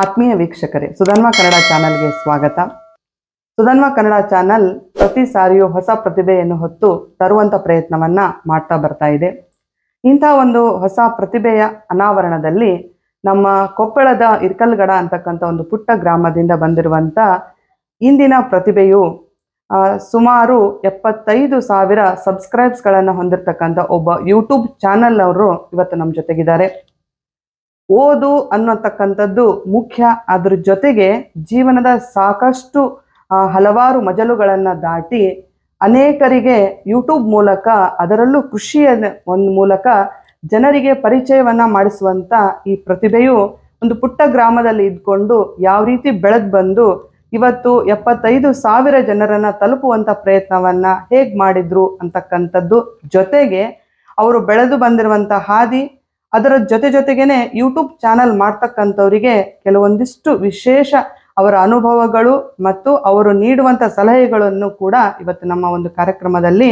ಆತ್ಮೀಯ ವೀಕ್ಷಕರೇ, ಸುಧನ್ವ ಕನ್ನಡ ಚಾನಲ್ಗೆ ಸ್ವಾಗತ. ಸುಧನ್ವ ಕನ್ನಡ ಚಾನಲ್ ಪ್ರತಿ ಸಾರಿಯೂ ಹೊಸ ಪ್ರತಿಭೆಯನ್ನು ಹೊತ್ತು ತರುವಂತ ಪ್ರಯತ್ನವನ್ನ ಮಾಡ್ತಾ ಬರ್ತಾ ಇದೆ. ಇಂಥ ಒಂದು ಹೊಸ ಪ್ರತಿಭೆಯ ಅನಾವರಣದಲ್ಲಿ ನಮ್ಮ ಕೊಪ್ಪಳದ ಇರ್ಕಲ್ಗಡ ಅಂತಕ್ಕಂಥ ಒಂದು ಪುಟ್ಟ ಗ್ರಾಮದಿಂದ ಬಂದಿರುವಂತ ಇಂದಿನ ಪ್ರತಿಭೆಯು ಸುಮಾರು ಎಪ್ಪತ್ತೈದು ಸಾವಿರ ಸಬ್ಸ್ಕ್ರೈಬ್ಸ್ಗಳನ್ನು ಹೊಂದಿರತಕ್ಕಂಥ ಒಬ್ಬ ಯೂಟ್ಯೂಬ್ ಚಾನಲ್ ಅವರು ಇವತ್ತು ನಮ್ಮ ಜೊತೆಗಿದ್ದಾರೆ. ಓದು ಅನ್ನತಕ್ಕಂಥದ್ದು ಮುಖ್ಯ. ಅದ್ರ ಜೊತೆಗೆ ಜೀವನದ ಸಾಕಷ್ಟು ಹಲವಾರು ಮಜಲುಗಳನ್ನು ದಾಟಿ ಅನೇಕರಿಗೆ ಯೂಟ್ಯೂಬ್ ಮೂಲಕ, ಅದರಲ್ಲೂ ಕೃಷಿಯ ಒಂದು ಮೂಲಕ ಜನರಿಗೆ ಪರಿಚಯವನ್ನ ಮಾಡಿಸುವಂತ ಈ ಪ್ರತಿಭೆಯು ಒಂದು ಪುಟ್ಟ ಗ್ರಾಮದಲ್ಲಿ ಇದ್ಕೊಂಡು ಯಾವ ರೀತಿ ಬೆಳೆದು ಬಂದು ಇವತ್ತು ಎಪ್ಪತ್ತೈದು ಸಾವಿರ ಜನರನ್ನು ತಲುಪುವಂತ ಪ್ರಯತ್ನವನ್ನ ಹೇಗೆ ಮಾಡಿದ್ರು ಅಂತಕ್ಕಂಥದ್ದು ಜೊತೆಗೆ ಅವರು ಬೆಳೆದು ಬಂದಿರುವಂಥ ಹಾದಿ ಅದರ ಜೊತೆ ಜೊತೆಗೇನೆ ಯೂಟ್ಯೂಬ್ ಚಾನಲ್ ಮಾಡ್ತಕ್ಕಂಥವರಿಗೆ ಕೆಲವೊಂದಿಷ್ಟು ವಿಶೇಷ ಅವರ ಅನುಭವಗಳು ಮತ್ತು ಅವರು ನೀಡುವಂತ ಸಲಹೆಗಳನ್ನು ಕೂಡ ಇವತ್ತು ನಮ್ಮ ಒಂದು ಕಾರ್ಯಕ್ರಮದಲ್ಲಿ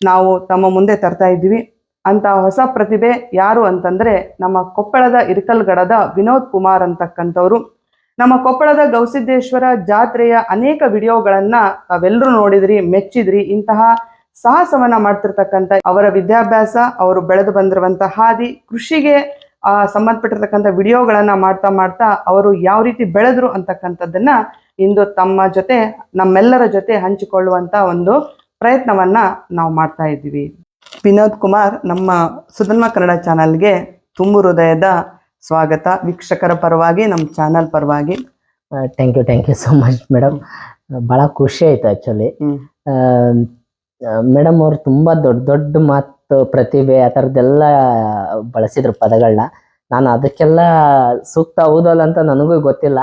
ನಾವು ತಮ್ಮ ಮುಂದೆ ತರ್ತಾ ಇದ್ದೀವಿ. ಅಂತ ಹೊಸ ಪ್ರತಿಭೆ ಯಾರು ಅಂತಂದ್ರೆ ನಮ್ಮ ಕೊಪ್ಪಳದ ಇರಿಕಲ್ಗಡದ ವಿನೋದ್ ಕುಮಾರ್ ಅಂತಕ್ಕಂಥವ್ರು. ನಮ್ಮ ಕೊಪ್ಪಳದ ಗೌಸಿದ್ದೇಶ್ವರ ಜಾತ್ರೆಯ ಅನೇಕ ವಿಡಿಯೋಗಳನ್ನ ತಾವೆಲ್ಲರೂ ನೋಡಿದ್ರಿ, ಮೆಚ್ಚಿದ್ರಿ. ಇಂತಹ ಸಾಹಸವನ್ನ ಮಾಡ್ತಿರ್ತಕ್ಕಂಥ ಅವರ ವಿದ್ಯಾಭ್ಯಾಸ ಅವರು ಬೆಳೆದು ಬಂದಿರುವಂತಹ ಹಾದಿ ಕೃಷಿಗೆ ಆ, ಸಂಬಂಧಪಟ್ಟಿರ್ತಕ್ಕಂಥ ವಿಡಿಯೋಗಳನ್ನ ಮಾಡ್ತಾ ಮಾಡ್ತಾ ಅವರು ಯಾವ ರೀತಿ ಬೆಳೆದ್ರು ಅಂತಕ್ಕಂಥದ್ದನ್ನ ಇಂದು ತಮ್ಮ ಜೊತೆ ನಮ್ಮೆಲ್ಲರ ಜೊತೆ ಹಂಚಿಕೊಳ್ಳುವಂತ ಒಂದು ಪ್ರಯತ್ನವನ್ನ ನಾವು ಮಾಡ್ತಾ ಇದ್ದೀವಿ. ವಿನೋದ್ ಕುಮಾರ್ ನಮ್ಮ ಸುಧನ್ಮ ಕನ್ನಡ ಚಾನಲ್ಗೆ ತುಂಬು ಹೃದಯದ ಸ್ವಾಗತ. ವೀಕ್ಷಕರ ಪರವಾಗಿ ನಮ್ಮ ಚಾನಲ್ ಪರವಾಗಿ. Thank you thank you so much madam ಭಾಳ ಖುಷಿ ಆಯ್ತು ಆ್ಯಕ್ಚುಲಿ. ಮೇಡಮ್ ಅವ್ರು ತುಂಬಾ ದೊಡ್ಡ ದೊಡ್ಡ ಮಾತು, ಪ್ರತಿಭೆ, ಆ ಥರದ್ದೆಲ್ಲ ಬಳಸಿದ್ರು ಪದಗಳನ್ನ ನಾನು ಅದಕ್ಕೆಲ್ಲ ಸೂಕ್ತ ಹೌದಲ್ಲ ಅಂತ ನನಗೂ ಗೊತ್ತಿಲ್ಲ.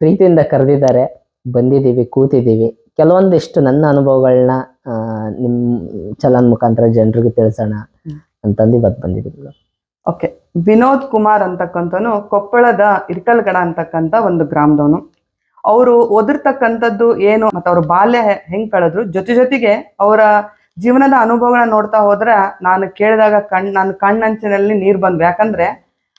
ಪ್ರೀತಿಯಿಂದ ಕರೆದಿದ್ದಾರೆ. ಬಂದಿದ್ದೀವಿ, ಕೂತಿದ್ದೀವಿ. ಕೆಲವೊಂದಿಷ್ಟು ನನ್ನ ಅನುಭವಗಳನ್ನ ನಿಮ್ಮ ಚಲನ್ ಮುಖಾಂತರ ಜನರಿಗೆ ತಿಳಿಸೋಣ. ಅಂತಂದು ಇವತ್ತು ಬಂದಿದ್ದೀವಿ ಓಕೆ ವಿನೋದ್ ಕುಮಾರ್ ಅಂತಕ್ಕಂಥನು ಕೊಪ್ಪಳದ ಇರ್ಕಲ್ಗಡ ಅಂತಕ್ಕಂಥ ಒಂದು ಗ್ರಾಮದವನು. ಅವರು ಓದಿರ್ತಕ್ಕಂಥದ್ದು ಏನು ಮತ್ತು ಅವ್ರ ಬಾಲ್ಯ ಹೆಂಗ್ ಕಳೆದ್ರು? ಜೊತೆ ಜೊತೆಗೆ ಅವರ ಜೀವನದ ಅನುಭವಗಳನ್ನ ನೋಡ್ತಾ ಹೋದ್ರೆ ನಾನು ಕೇಳಿದಾಗ ಕಣ್, ನನ್ನ ಕಣ್ಣಂಚಿನಲ್ಲಿ ನೀರು ಬಂದ್ವು. ಯಾಕಂದ್ರೆ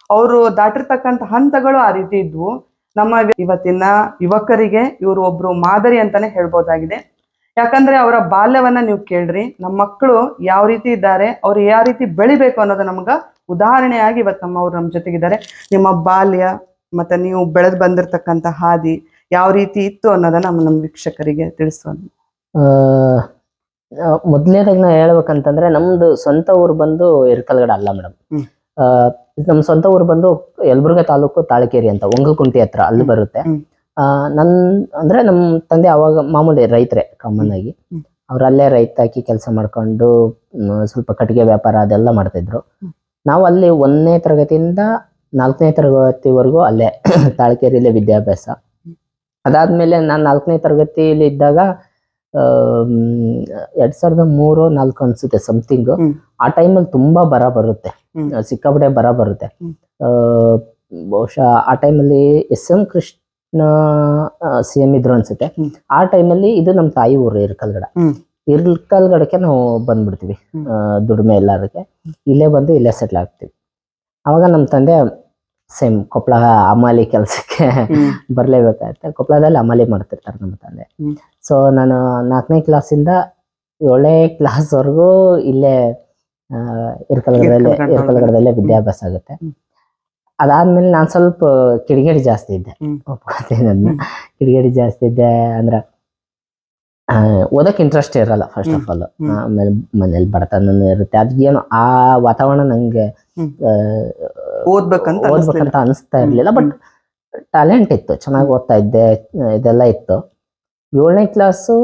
ಅವರು ದಾಟಿರ್ತಕ್ಕಂಥ ಹಂತಗಳು ಆ ರೀತಿ ಇದ್ವು. ನಮ್ಮ ಇವತ್ತಿನ ಯುವಕರಿಗೆ ಇವರು ಒಬ್ರು ಮಾದರಿ ಅಂತಾನೆ ಹೇಳ್ಬೋದಾಗಿದೆ. ಯಾಕಂದ್ರೆ ಅವರ ಬಾಲ್ಯವನ್ನ ನೀವು ಕೇಳ್ರಿ, ನಮ್ಮ ಮಕ್ಕಳು ಯಾವ ರೀತಿ ಇದ್ದಾರೆ, ಅವ್ರು ಯಾವ ರೀತಿ ಬೆಳಿಬೇಕು ಅನ್ನೋದು ನಮ್ಗ ಉದಾಹರಣೆಯಾಗಿ ಇವತ್ತು ನಮ್ಮ ಅವ್ರು ನಮ್ಮ ಜೊತೆಗಿದ್ದಾರೆ. ನಿಮ್ಮ ಬಾಲ್ಯ ಮತ್ತೆ ನೀವು ಬೆಳೆದು ಬಂದಿರತಕ್ಕಂಥ ಹಾದಿ ಯಾವ ರೀತಿ ಇತ್ತು ಅನ್ನೋದನ್ನ ನಮ್ಮ ನಮ್ಮ ವೀಕ್ಷಕರಿಗೆ ತಿಳಿಸೋಣ. ಮೊದಲನೇದಾಗಿ ನಾ ಹೇಳ್ಬೇಕಂತಂದ್ರೆ ನಮ್ದು ಸ್ವಂತ ಊರು ಬಂದು ಇರ್ಕಲ್ಗಡ ಅಲ್ಲ ಮೇಡಮ್. ಆ ನಮ್ಮ ಸ್ವಂತ ಊರು ಬಂದು ಯಲಬುರ್ಗ ತಾಲೂಕು ತಾಳಕೇರಿ ಅಂತ ಒಂಗಕುಂಟಿ ಹತ್ರ ಅಲ್ಲಿ ಬರುತ್ತೆ. ಆ, ನನ್ ಅಂದ್ರೆ ನಮ್ಮ ತಂದೆ ಅವಾಗ ಮಾಮೂಲಿ ರೈತರೇ ಕಾಮನ್ ಆಗಿ. ಅವ್ರ ಅಲ್ಲೇ ರೈತ ಹಾಕಿ ಕೆಲಸ ಮಾಡ್ಕೊಂಡು ಸ್ವಲ್ಪ ಕಟ್ಟಿಗೆ ವ್ಯಾಪಾರ ಅದೆಲ್ಲ ಮಾಡ್ತಿದ್ರು. ನಾವು ಅಲ್ಲಿ ಒಂದನೇ ತರಗತಿಯಿಂದ ನಾಲ್ಕನೇ ತರಗತಿವರೆಗೂ ಅಲ್ಲೇ ತಾಳಕೇರಿಲೇ ವಿದ್ಯಾಭ್ಯಾಸ. ಅದಾದ್ಮೇಲೆ ನಾನು ನಾಲ್ಕನೇ ತರಗತಿಯಲ್ಲಿ ಇದ್ದಾಗ ಎರಡ್ ಸಾವಿರದ ಮೂರು ನಾಲ್ಕು ಅನ್ಸುತ್ತೆ ಸಮಥಿಂಗ್. ಆ ಟೈಮಲ್ಲಿ ತುಂಬಾ ಬರ ಬರುತ್ತೆ. ಸಿಕ್ಕಾಪಟ್ಟೆ ಬರ ಬರುತ್ತೆ. ಬಹುಶಃ ಆ ಟೈಮಲ್ಲಿ S M Krishna C M ಇದ್ರು ಅನ್ಸುತ್ತೆ. ಆ ಟೈಮಲ್ಲಿ ಇದು ನಮ್ಮ ತಾಯಿ ಊರು ಇರ್ಕಲ್ಗಡ. ಇರ್ಕಲ್ಗಡಕ್ಕೆ ನಾವು ಬಂದ್ಬಿಡ್ತೀವಿ. ದುಡಿಮೆ ಎಲ್ಲಾರಕ್ಕೆ ಇಲ್ಲೇ ಬಂದು ಇಲ್ಲೇ ಸೆಟ್ಲ್ ಆಗ್ತೀವಿ. ಅವಾಗ ನಮ್ಮ ತಂದೆ ಸೇಮ್ ಕೊಪ್ಪಳ ಅಮಾಲಿ ಕೆಲಸಕ್ಕೆ ಬರಲೇಬೇಕಾಗುತ್ತೆ ಕೊಪ್ಪಳದಲ್ಲಿ ಅಮಾಲಿ ಮಾಡ್ತಿರ್ತಾರೆ ನಮ್ಮ ತಂದೆ. ಸೊ ನಾನು ನಾಲ್ಕನೇ ಕ್ಲಾಸಿಂದ ಏಳನೇ ಕ್ಲಾಸ್ವರೆಗೂ ಇಲ್ಲೇ ಇರ್ಕಲ್ಗಡದಲ್ಲೇ ಇರ್ಕಲ್ಗಡ ಇರ್ಕಲ್ಗಡದಲ್ಲೇ ವಿದ್ಯಾಭ್ಯಾಸ ಆಗುತ್ತೆ. ಅದಾದ್ಮೇಲೆ ನಾನು ಸ್ವಲ್ಪ ಕಿಡಿಗೇಡಿ ಜಾಸ್ತಿ ಇದ್ದೆ. ಹ್ಮ್. ಕಿಡಿಗೇಡಿ ಜಾಸ್ತಿ ಇದ್ದೆ ಅಂದ್ರೆ ಓದಕ್ ಓದಕ್ಕೆ ಇಂಟ್ರೆಸ್ಟ್ ಇರಲ್ಲ ಫಸ್ಟ್ ಆಫ್ ಆಲ್. ಆಮೇಲೆ ಮನೇಲಿ ಬಡತನ ಇರುತ್ತೆ. ಅದೇನು ಆ ವಾತಾವರಣ ನಂಗೆ ಓದ್ಬೇಕಂತ. ಓದ್ಬೇಕಂತ ಅನಿಸ್ತಾ ಇರ್ಲಿಲ್ಲ ಬಟ್ ಟ್ಯಾಲೆಂಟ್ ಇತ್ತು ಚೆನ್ನಾಗಿ ಓದ್ತಾ ಇದ್ದೆ ಇದೆಲ್ಲ ಇತ್ತು. ಏಳನೇ ಕ್ಲಾಸು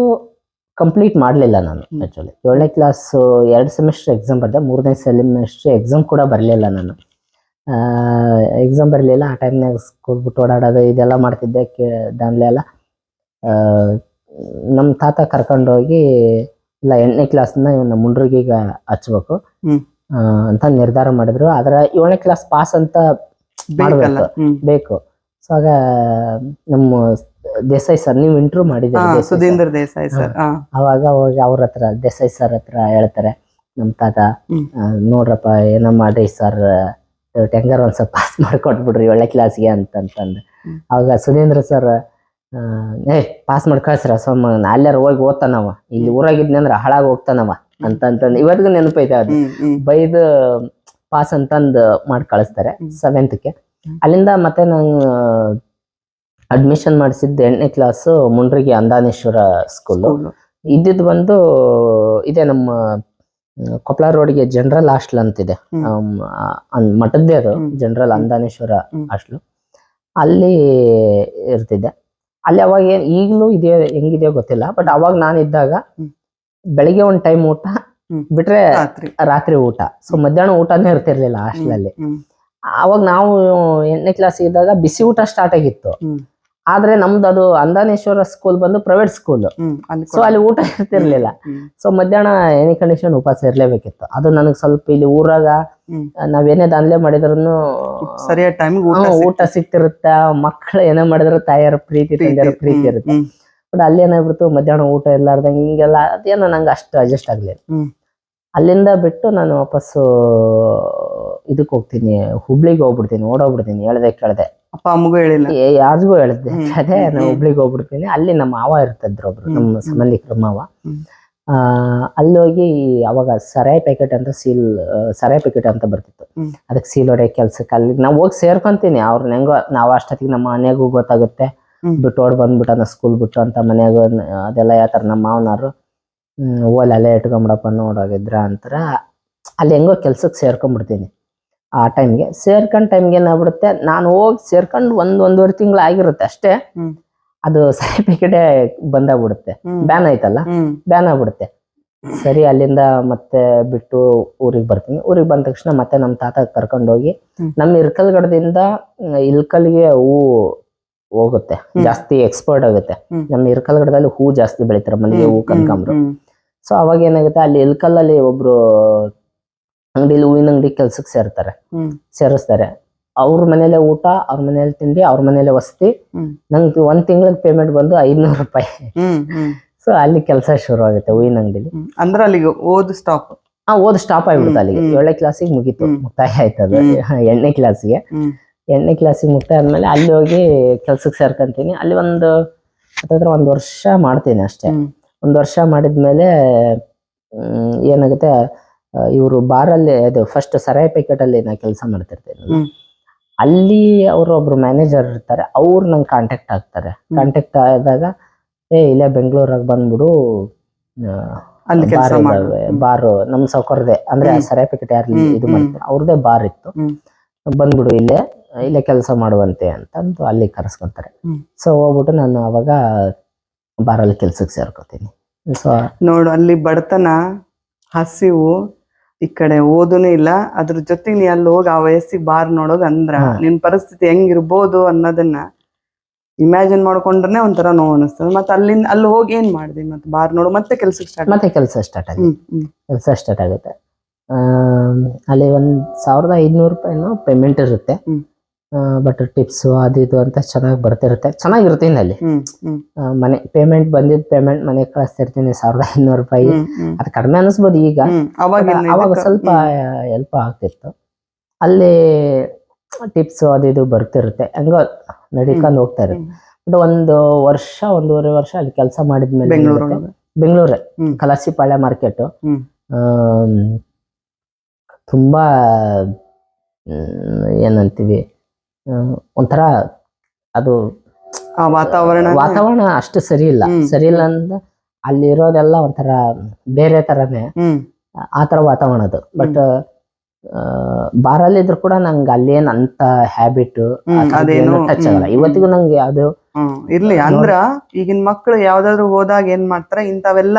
ಕಂಪ್ಲೀಟ್ ಮಾಡಲಿಲ್ಲ ನಾನು. ಆ್ಯಕ್ಚುಲಿ ಏಳನೇ ಕ್ಲಾಸು ಎರಡು ಸೆಮಿಸ್ಟರ್ ಎಕ್ಸಾಮ್ ಬರೆದೆ ಮೂರನೇ ಸೆಮಿಸ್ಟ್ರ್ ಎಕ್ಸಾಮ್ ಕೂಡ ಬರಲಿಲ್ಲ ನಾನು. ಎಕ್ಸಾಮ್ ಬರಲಿಲ್ಲ ಆ ಟೈಮ್ನಾಗ ಸ್ಕೂಲ್ ಬಿಟ್ಟು ಓಡಾಡೋದು ಇದೆಲ್ಲ ಮಾಡ್ತಿದ್ದೆ ಕೇ ದಾನ್ಲೆ ಎಲ್ಲ. ನಮ್ಮ ತಾತ ಕರ್ಕೊಂಡೋಗಿ ಇಲ್ಲ ಎಂಟನೇ ಕ್ಲಾಸ್ನ ನಮ್ಮ ಮುಂಡ್ರಿಗೀಗ ಹಚ್ಬೇಕು. ಅಂತ ನಿರ್ಧಾರ ಮಾಡಿದ್ರು. ಆದ್ರೆ ಏಳನೇ ಕ್ಲಾಸ್ ಪಾಸ್ ಅಂತ ಬೇಕಲ್ಲ. ಮಾಡ್ಬೇಕು. ಹ್ಮ್. ಬೇಕು. ಸೊ ಆಗ ನಮ್ಮ ದೇಸಾಯಿ ಸರ್ ನೀವು ಇಂಟ್ರೂ ಮಾಡಿದ್ರಿ ಮಾಡಿದ್ದೀರಿ ಸುಧೀಂದ್ರ ದೇಸಾಯಿ ಸರ್ ಹಾ. ಅವಾಗ ಹೋಗಿ ಅವ್ರ ಹತ್ರ ದೇಸಾಯಿ ಸರ್ ಹತ್ರ ಹೇಳ್ತಾರೆ. ನಮ್ಮ ತಾತ ಹ್ಮ್. ಆ, ನೋಡ್ರಪ್ಪ ಏನೋ ಮಾಡ್ರಿ ಸರ್ ಹೆಂಗಾರ ಒಂದ್ ಸ್ವಲ್ಪ ಪಾಸ್ ಮಾಡ್ಕೊಟ್ಬಿಡ್ರಿ ಒಳ್ಳೆ ಕ್ಲಾಸ್ಗೆ ಅಂತಂತಂದು. ಹ್ಮ್. ಅವಾಗ ಸುಧೀಂದ್ರ ಸರ್ ಏ ಪಾಸ್ ಮಾಡಿ ಕಳ್ಸ್ರ ಸೋಮ ಅಲ್ಲಾರ ಹೋಗಿ ಓದ್ತಾನವ. ಇಲ್ಲಿ ಊರಾಗಿದ್ನಂದ್ರ ಹಾಳಾಗಿ ಹೋಗ್ತಾನವ. ಅಂತ ಇವತ್ತು ಇವತ್ತಿಗೂ ನೆನಪೈತೆ ಅದು. ಬೈದ ಪಾಸ್ ಅಂತಂದು ಮಾಡಿ ಕಳಿಸ್ತಾರೆ. ಸೆವೆಂತ್ಗೆ. ಅಲ್ಲಿಂದ ಮತ್ತೆ ನಾನು ಅಡ್ಮಿಷನ್ ಮಾಡಿಸಿದ್ದು ಎಂಟನೇ ಕ್ಲಾಸು ಮುಂಡ್ರಿಗೆ ಅಂದಾನೇಶ್ವರ ಸ್ಕೂಲು. ಇದ್ದಿದ್ದು ಬಂದು ಇದೆ ನಮ್ಮ ಕೊಪ್ಪಳ ರೋಡ್ಗೆ ಜನರಲ್ ಹಾಸ್ಟೆಲ್ ಅಂತಿದೆ. ಮಠದ್ದೇ ಅದು. ಜನರಲ್ ಅಂದಾನೇಶ್ವರ ಹಾಸ್ಟ್ಲು ಅಲ್ಲಿ ಇರ್ತಿದ್ದೆ. ಅಲ್ಲಿ ಅವಾಗ ಏನ್ ಈಗಲೂ ಇದೆಯೋ ಹೆಂಗಿದೆಯೋ ಗೊತ್ತಿಲ್ಲ. ಬಟ್ ಅವಾಗ ನಾನು ಇದ್ದಾಗ ಹ್ಮ್. ಬೆಳಿಗ್ಗೆ ಒಂದ್ ಟೈಮ್ ಊಟ ಬಿಟ್ರೆ ರಾತ್ರಿ. ರಾತ್ರಿ ಊಟ. ಸೊ ಮಧ್ಯಾಹ್ನ ಊಟನೇ ಇರ್ತಿರ್ಲಿಲ್ಲ ಹಾಸ್ಟೆಲ್ ಅಲ್ಲಿ ಅವಾಗ ನಾವು ಎಂಟನೇ ಕ್ಲಾಸ್ ಇದ್ದಾಗ ಬಿಸಿ ಊಟ ಸ್ಟಾರ್ಟ್ ಆಗಿತ್ತು. ಆದ್ರೆ ನಮ್ದು ಅದು ಅಂದಾನೇಶ್ವರ ಸ್ಕೂಲ್ ಬಂದು ಪ್ರೈವೇಟ್ ಸ್ಕೂಲ್ ಸೊ ಅಲ್ಲಿ ಊಟ ಇರ್ತಿರ್ಲಿಲ್ಲ. ಸೊ ಮಧ್ಯಾಹ್ನ ಎನಿ ಕಂಡೀಷನ್ ಉಪವಾಸ ಇರ್ಲೇಬೇಕಿತ್ತು. ಅದು ನನಗೆ ಸ್ವಲ್ಪ ಇಲ್ಲಿ ಊರಾಗ. ನಾವೇನೇ ದಾನ್ಲೆ ಮಾಡಿದ್ರು ಸರಿಯಾದ ಟೈಮ್ ಊಟ ಸಿಕ್ತಿರುತ್ತ ಮಕ್ಕಳು ಏನೇ ಮಾಡಿದ್ರು ತಾಯಿಯರ ಪ್ರೀತಿ ತಂದೆಯರ ಪ್ರೀತಿ. ಇರುತ್ತೆ. ಬಟ್ ಅಲ್ಲಿ ಏನಾಗ್ಬಿಡ್ತು ಮಧ್ಯಾಹ್ನ ಊಟ ಇರ್ಲಾರ್ದಂಗೆ ಹಿಂಗೆಲ್ಲ ಅದೇನೋ ನಂಗೆ ಅಷ್ಟು ಅಡ್ಜಸ್ಟ್ ಆಗಲಿಲ್ಲ. ಅಲ್ಲಿಂದ ಬಿಟ್ಟು ನಾನು ವಾಪಸ್ಸು ಇದಕ್ಕೆ ಹೋಗ್ತೀನಿ ಹುಬ್ಳಿಗೆ ಹೋಗ್ಬಿಡ್ತೀನಿ ಓಡೋಗ್ಬಿಡ್ತೀನಿ ಹೇಳ್ದೆ ಕೇಳ್ದೆ. ಅಪ್ಪ ಅಮ್ಮಗೂ ಹೇಳಿಲ್ಲ? ಯಾರಿಗೂ ಹೇಳಿದ್ದೆ ಅದೇ ನಾನು ಹುಬ್ಳಿಗ್ ಹೋಗ್ಬಿಡ್ತೀನಿ. ಅಲ್ಲಿ ನಮ್ಮ ಮಾವ ಇರ್ತಿದ್ರು ಒಬ್ರು ನಮ್ಮ. ಸಂಬಂಧಿಕರ ಮಾವ. ಅಲ್ಲೋಗಿ ಆ ಅಲ್ಲಿ ಹೋಗಿ ಅವಾಗ ಸರಾಯ್ ಪ್ಯಾಕೆಟ್ ಅಂತ ಸೀಲ್ ಸರಾಯ್ ಪ್ಯಾಕೆಟ್ ಅಂತ ಬರ್ತಿತ್ತು. ಅದಕ್ಕೆ ಸೀಲ್ ಹೊಡೆಯೋ ಕೆಲ್ಸಕ್ಕೆ. ಅಲ್ಲಿ ನಾವು ಹೋಗಿ ಸೇರ್ಕೊಂತೀನಿ. ಅವ್ರನ್ನ ಹೆಂಗೋ ನಾವು ಅಷ್ಟೊತ್ತಿಗೆ ನಮ್ಮ ಮನೆಗೂ ಗೊತ್ತಾಗುತ್ತೆ. ಹ್ಮ್. ಬಿಟ್ಟು ಓಡ್ ಬಂದ್ಬಿಟ್ಟ ಸ್ಕೂಲ್ ಬಿಟ್ಟು ಅಂತ ಮನ್ಯಾಗ ಅದೆಲ್ಲ ಹೇಳ್ತಾರೆ ನಮ್ಮ ಮಾವನವರು. ಹ್ಮ್ ಓಲ್ ಅಲ್ಲೇ ಇಟ್ಕೊಂಬಿಡಪ್ಪ ನೋಡೋಗಿದ್ರ ಅಂತಾರ. ಅಲ್ಲಿ ಹೆಂಗೋ ಕೆಲ್ಸಕ್ಕೆ ಸೇರ್ಕೊಂಡ್ಬಿಡ್ತೀನಿ ಆ ಟೈಮ್ಗೆ ಸೇರ್ಕೊಂಡ್ ಟೈಮ್ಗೆ ಏನಾಗ್ಬಿಡುತ್ತೆ ನಾನು ಹೋಗಿ ಸೇರ್ಕೊಂಡು ಒಂದ್ ಒಂದೂವರೆ ತಿಂಗಳು ಆಗಿರುತ್ತೆ ಅಷ್ಟೇ. ಅದು ಸರ್ಟಿಫಿಕೇಟ್ ಬಂದಾಗ್ಬಿಡುತ್ತೆ. ಹ್ಮ್. ಬ್ಯಾನ್ ಆಯ್ತಲ್ಲ? ಬ್ಯಾನ್ ಆಗ್ಬಿಡುತ್ತೆ. ಸರಿ ಅಲ್ಲಿಂದ ಮತ್ತೆ ಬಿಟ್ಟು ಊರಿಗೆ ಬರ್ತೀನಿ. ಊರಿಗೆ ಬಂದ ತಕ್ಷಣ ಮತ್ತೆ ನಮ್ಮ ತಾತ ಕರ್ಕೊಂಡೋಗಿ. ನಮ್ಮ ಇರ್ಕಲ್ಗಡದಿಂದ ಇಲ್ಕಲ್ಗೆ ಹೂ ಹೋಗುತ್ತೆ. ಜಾಸ್ತಿ ಎಕ್ಸ್ಪರ್ಟ್ ಆಗುತ್ತೆ. ನಮ್ಮ ನಮ್ಮ ಇರ್ಕಲ್ಗಡದಲ್ಲಿ ಹೂ ಜಾಸ್ತಿ ಬೆಳಿತಾರೆ. ಮಲ್ಲಿಗೆ ಹೂ ಕನಕಾಂಬ್ರ. ಸೊ ಅವಾಗ ಏನಾಗುತ್ತೆ ಅಲ್ಲಿ ಇಲ್ಕಲ್ಲಲ್ಲಿ ಒಬ್ರು ಅಂಗಡಿಲಿ ಹೂವಿನ ಅಂಗಡಿ ಕೆಲ್ಸಕ್ಕೆ ಸೇರ್ತಾರೆ. ಸೇರಿಸ್ತಾರೆ. ಅವ್ರ ಮನೇಲೆ ಊಟ ಅವ್ರ ಮನೇಲಿ ತಿಂಡಿ ಅವ್ರ ಮನೇಲೆ ವಸತಿ. ನಂಗೆ ಒಂದ್ ತಿಂಗಳಿಗೆ ಪೇಮೆಂಟ್ ಬಂದು ಐದ್ನೂರು ರೂಪಾಯಿ. ಸೊ ಅಲ್ಲಿ ಕೆಲಸ ಶುರು ಆಗುತ್ತೆ ಹೂವಿನ ಅಂಗಡಿಲಿ. ಅಂದ್ರೆ ಅಲ್ಲಿಗೆ ಓದ್ ಸ್ಟಾಪ್ ಆ ಓದ್ ಸ್ಟಾಪ್ ಆಗ್ಬಿಡುತ್ತೆ ಅಲ್ಲಿಗೆ. ಏಳನೇ ಕ್ಲಾಸಿಗೆ ಮುಗೀತು. ಮುಕ್ತಾಯ ಆಯ್ತದ. ಅದು ಎಂಟನೇ ಕ್ಲಾಸಿಗೆ ಎಂಟನೇ ಕ್ಲಾಸಿಗೆ ಮುಟ್ಟ ಆದ್ಮೇಲೆ ಅಲ್ಲಿ ಹೋಗಿ ಕೆಲ್ಸಕ್ಕೆ ಸೇರ್ಕೊಂತೀನಿ. ಅಲ್ಲಿ ಒಂದು ಹತ್ತತ್ರ ಒಂದು ವರ್ಷ ಮಾಡ್ತೀನಿ ಅಷ್ಟೇ. ಒಂದು ವರ್ಷ ಮಾಡಿದ್ಮೇಲೆ ಏನಾಗುತ್ತೆ ಇವರು ಬಾರಲ್ಲಿ ಅದು ಫಸ್ಟ್ ಸರಾಯಿ ಪ್ಯಾಕೆಟ್ ಅಲ್ಲಿ ನಾ ಕೆಲಸ ಮಾಡ್ತಿರ್ತೇನೆ ಅಲ್ಲಿ ಅವರು ಒಬ್ರು ಮ್ಯಾನೇಜರ್ ಇರ್ತಾರೆ ಅವ್ರು ನಂಗೆ ಕಾಂಟ್ಯಾಕ್ಟ್ ಆಗ್ತಾರೆ. ಕಾಂಟ್ಯಾಕ್ಟ್ ಆದಾಗ ಏ ಇಲ್ಲೇ ಬೆಂಗಳೂರಾಗ ಬಂದ್ಬಿಡು ಬಾರ್ ನಮ್ ಸೌಕರ್ದೆ ಅಂದ್ರೆ. ಸರಾಯಿ ಪ್ಯಾಕೆಟ್ ಯಾರು ಇದು. ಮಾಡ್ತಾರೆ. ಅವ್ರದೇ ಬಾರ್ ಇತ್ತು. ಬಂದ್ಬಿಡು ಇಲ್ಲೇ. ಇಲ್ಲೇ ಕೆಲಸ ಮಾಡುವಂತೆ ಅಂತಂದು ಅಲ್ಲಿ ಕರೆಸ್ಕೊತಾರೆ. ಸೊ ಹೋಗ್ಬಿಟ್ಟು ನಾನು ಅವಾಗ ಬಾರಲ್ಲಿ ಕೆಲ್ಸಕ್ಕೆ ಸೇರ್ಕೋತೀನಿ. ಸೊ ನೋಡು ಅಲ್ಲಿ ಬಡತನ ಹಸಿವು ಈ ಕಡೆ ಓದುನು ಇಲ್ಲ. ಅದ್ರ ಜೊತೆಗೆ ನೀ ಅಲ್ಲಿ ಹೋಗಿ ಆ ವಯಸ್ಸಿಗೆ ಬಾರ್ ನೋಡೋದು ಅಂದ್ರ. ನಿನ್ ಪರಿಸ್ಥಿತಿ ಹೆಂಗಿರ್ಬೋದು ಅನ್ನೋದನ್ನ ಇಮ್ಯಾಜಿನ್ ಮಾಡ್ಕೊಂಡ್ರೆ ಒಂಥರ ನೋವು ಅನಿಸ್ತದೆ. ಮತ್ತೆ ಅಲ್ಲಿಂದ ಅಲ್ಲಿ ಹೋಗಿ ಏನ್ ಮಾಡಿದೆ? ಮತ್ತೆ ಬಾರ್ ನೋಡು ಮತ್ತೆ ಕೆಲ್ಸಕ್ಕೆ ಸ್ಟಾರ್ಟ್ ಮತ್ತೆ ಕೆಲಸ ಸ್ಟಾರ್ಟ್ ಆಗಿ ಕೆಲಸ ಸ್ಟಾರ್ಟ್ ಆಗುತ್ತೆ. ಅಲ್ಲಿ ಒಂದ್ ಸಾವಿರದ ಐದ್ನೂರು ರೂಪಾಯಿನೂ ಪೇಮೆಂಟ್ ಇರುತ್ತೆ. ಬಟ್ ಟಿಪ್ಸ್ ಅದು ಇದು ಅಂತ ಚೆನ್ನಾಗಿ ಬರ್ತಿರುತ್ತೆ. ಚೆನ್ನಾಗಿರ್ತೀನಿ ಅಲ್ಲಿ ಮನೆ ಪೇಮೆಂಟ್ ಬಂದಿದ್ದ ಪೇಮೆಂಟ್ ಮನೆ ಕಳಿಸ್ತಿರ್ತೀನಿ ಸಾವಿರದ ಐನೂರು ರೂಪಾಯಿ. ಅದು ಕಡಿಮೆ ಅನಿಸ್ಬೋದು ಈಗ. ಅವಾಗ ಸ್ವಲ್ಪ ಹೆಲ್ಪ್ ಆಗ್ತಿತ್ತು. ಅಲ್ಲಿ ಟಿಪ್ಸ್ ಅದು ಇದು ಬರ್ತಿರುತ್ತೆ. ಹಂಗ ನಡಿಕೊಂಡು ಹೋಗ್ತಾ ಇರುತ್ತೆ. ಬಟ್ ಒಂದು ವರ್ಷ ಒಂದೂವರೆ ವರ್ಷ ಅಲ್ಲಿ ಕೆಲಸ ಮಾಡಿದ್ಮೇಲೆ ಬೆಂಗಳೂರು. ಕಲಾಸಿಪಾಳ್ಯ ಮಾರ್ಕೆಟ್. ತುಂಬಾ ಏನಂತೀವಿ? ಒಂಥರ ಅದು ಆ ವಾತಾವರಣ ವಾತಾವರಣ ಅಷ್ಟು ಸರಿ ಇಲ್ಲ. ಸರಿ ಇಲ್ಲ ಅಂದ್ರೆ ಅಲ್ಲಿರೋದೆಲ್ಲ ಒಂಥರ ಬೇರೆ ತರನೇ. ಆ ತರ ವಾತಾವರಣ ಅದು. ಬಟ್ ಬಾರಲ್ಲಿದ್ರು ಕೂಡ ನಂಗೆ ಅಲ್ಲೇನ್ ಅಂತ ಹ್ಯಾಬಿಟ್ ಅದೇನು, ಟಚ್ ಆಗಲ್ಲ. ಇವತ್ತಿಗೂ ನಂಗೆ ಯಾವ್ದು ಇರ್ಲಿ. ಅಂದ್ರ ಈಗಿನ ಮಕ್ಳು ಯಾವ್ದಾದ್ರು ಹೋದಾಗ ಏನ್ ಮಾಡ್ತಾರ? ಇಂಥವೆಲ್ಲ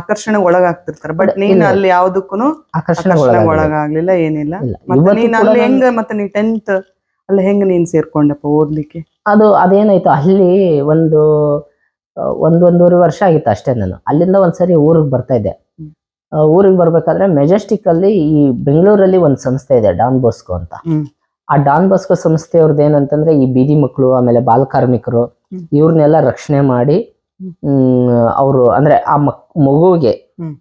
ಆಕರ್ಷಣೆ ಒಳಗಾಗ್ತಿರ್ತಾರ. ಬಟ್ ನೀನ್ ಅಲ್ಲಿ ಯಾವ್ದಕ್ಕೂ ಆಕರ್ಷಣೆ ಒಳಗಾಗ್ಲಿಲ್ಲ ಏನಿಲ್ಲ. ಮತ್ತೆ ನೀನ್ ಅಲ್ಲಿ ಹೆಂಗ ಮತ್ತೆ ನೀ ಟೆಂತ್ ಅಲ್ಲಿ ಹೆಂಗ್ ನೀನ್ ಸೇರ್ಕೊಂಡಪ್ಪ ಓದ್ಲಿಕ್ಕೆ? ಅದು ಅದೇನಾಯ್ತು ಅಲ್ಲಿ ಒಂದು ಒಂದು ಒಂದೂವರೆ ವರ್ಷ ಆಗಿತ್ತು ಅಷ್ಟೇ ನಾನು. ಅಲ್ಲಿಂದ ಒಂದ್ಸರಿ ಊರಿಗೆ ಬರ್ತಾ ಇದ್ದೆ. ಊರಿಗೆ ಬರ್ಬೇಕಾದ್ರೆ ಮೆಜೆಸ್ಟಿಕ್ ಅಲ್ಲಿ ಈ ಬೆಂಗಳೂರಲ್ಲಿ ಒಂದು ಸಂಸ್ಥೆ ಇದೆ ಡಾನ್ ಬೋಸ್ಕೋ ಅಂತ. ಆ ಡಾನ್ ಬೋಸ್ಕೋ ಸಂಸ್ಥೆಯವ್ರದ್ದು ಏನಂತಂದ್ರೆ ಈ ಬೀದಿ ಮಕ್ಕಳು ಆಮೇಲೆ ಬಾಲ ಕಾರ್ಮಿಕರು ಇವ್ರನ್ನೆಲ್ಲ ರಕ್ಷಣೆ ಮಾಡಿ ಅವರು ಅಂದ್ರೆ ಆ ಮಕ್ ಮಗುವಿಗೆ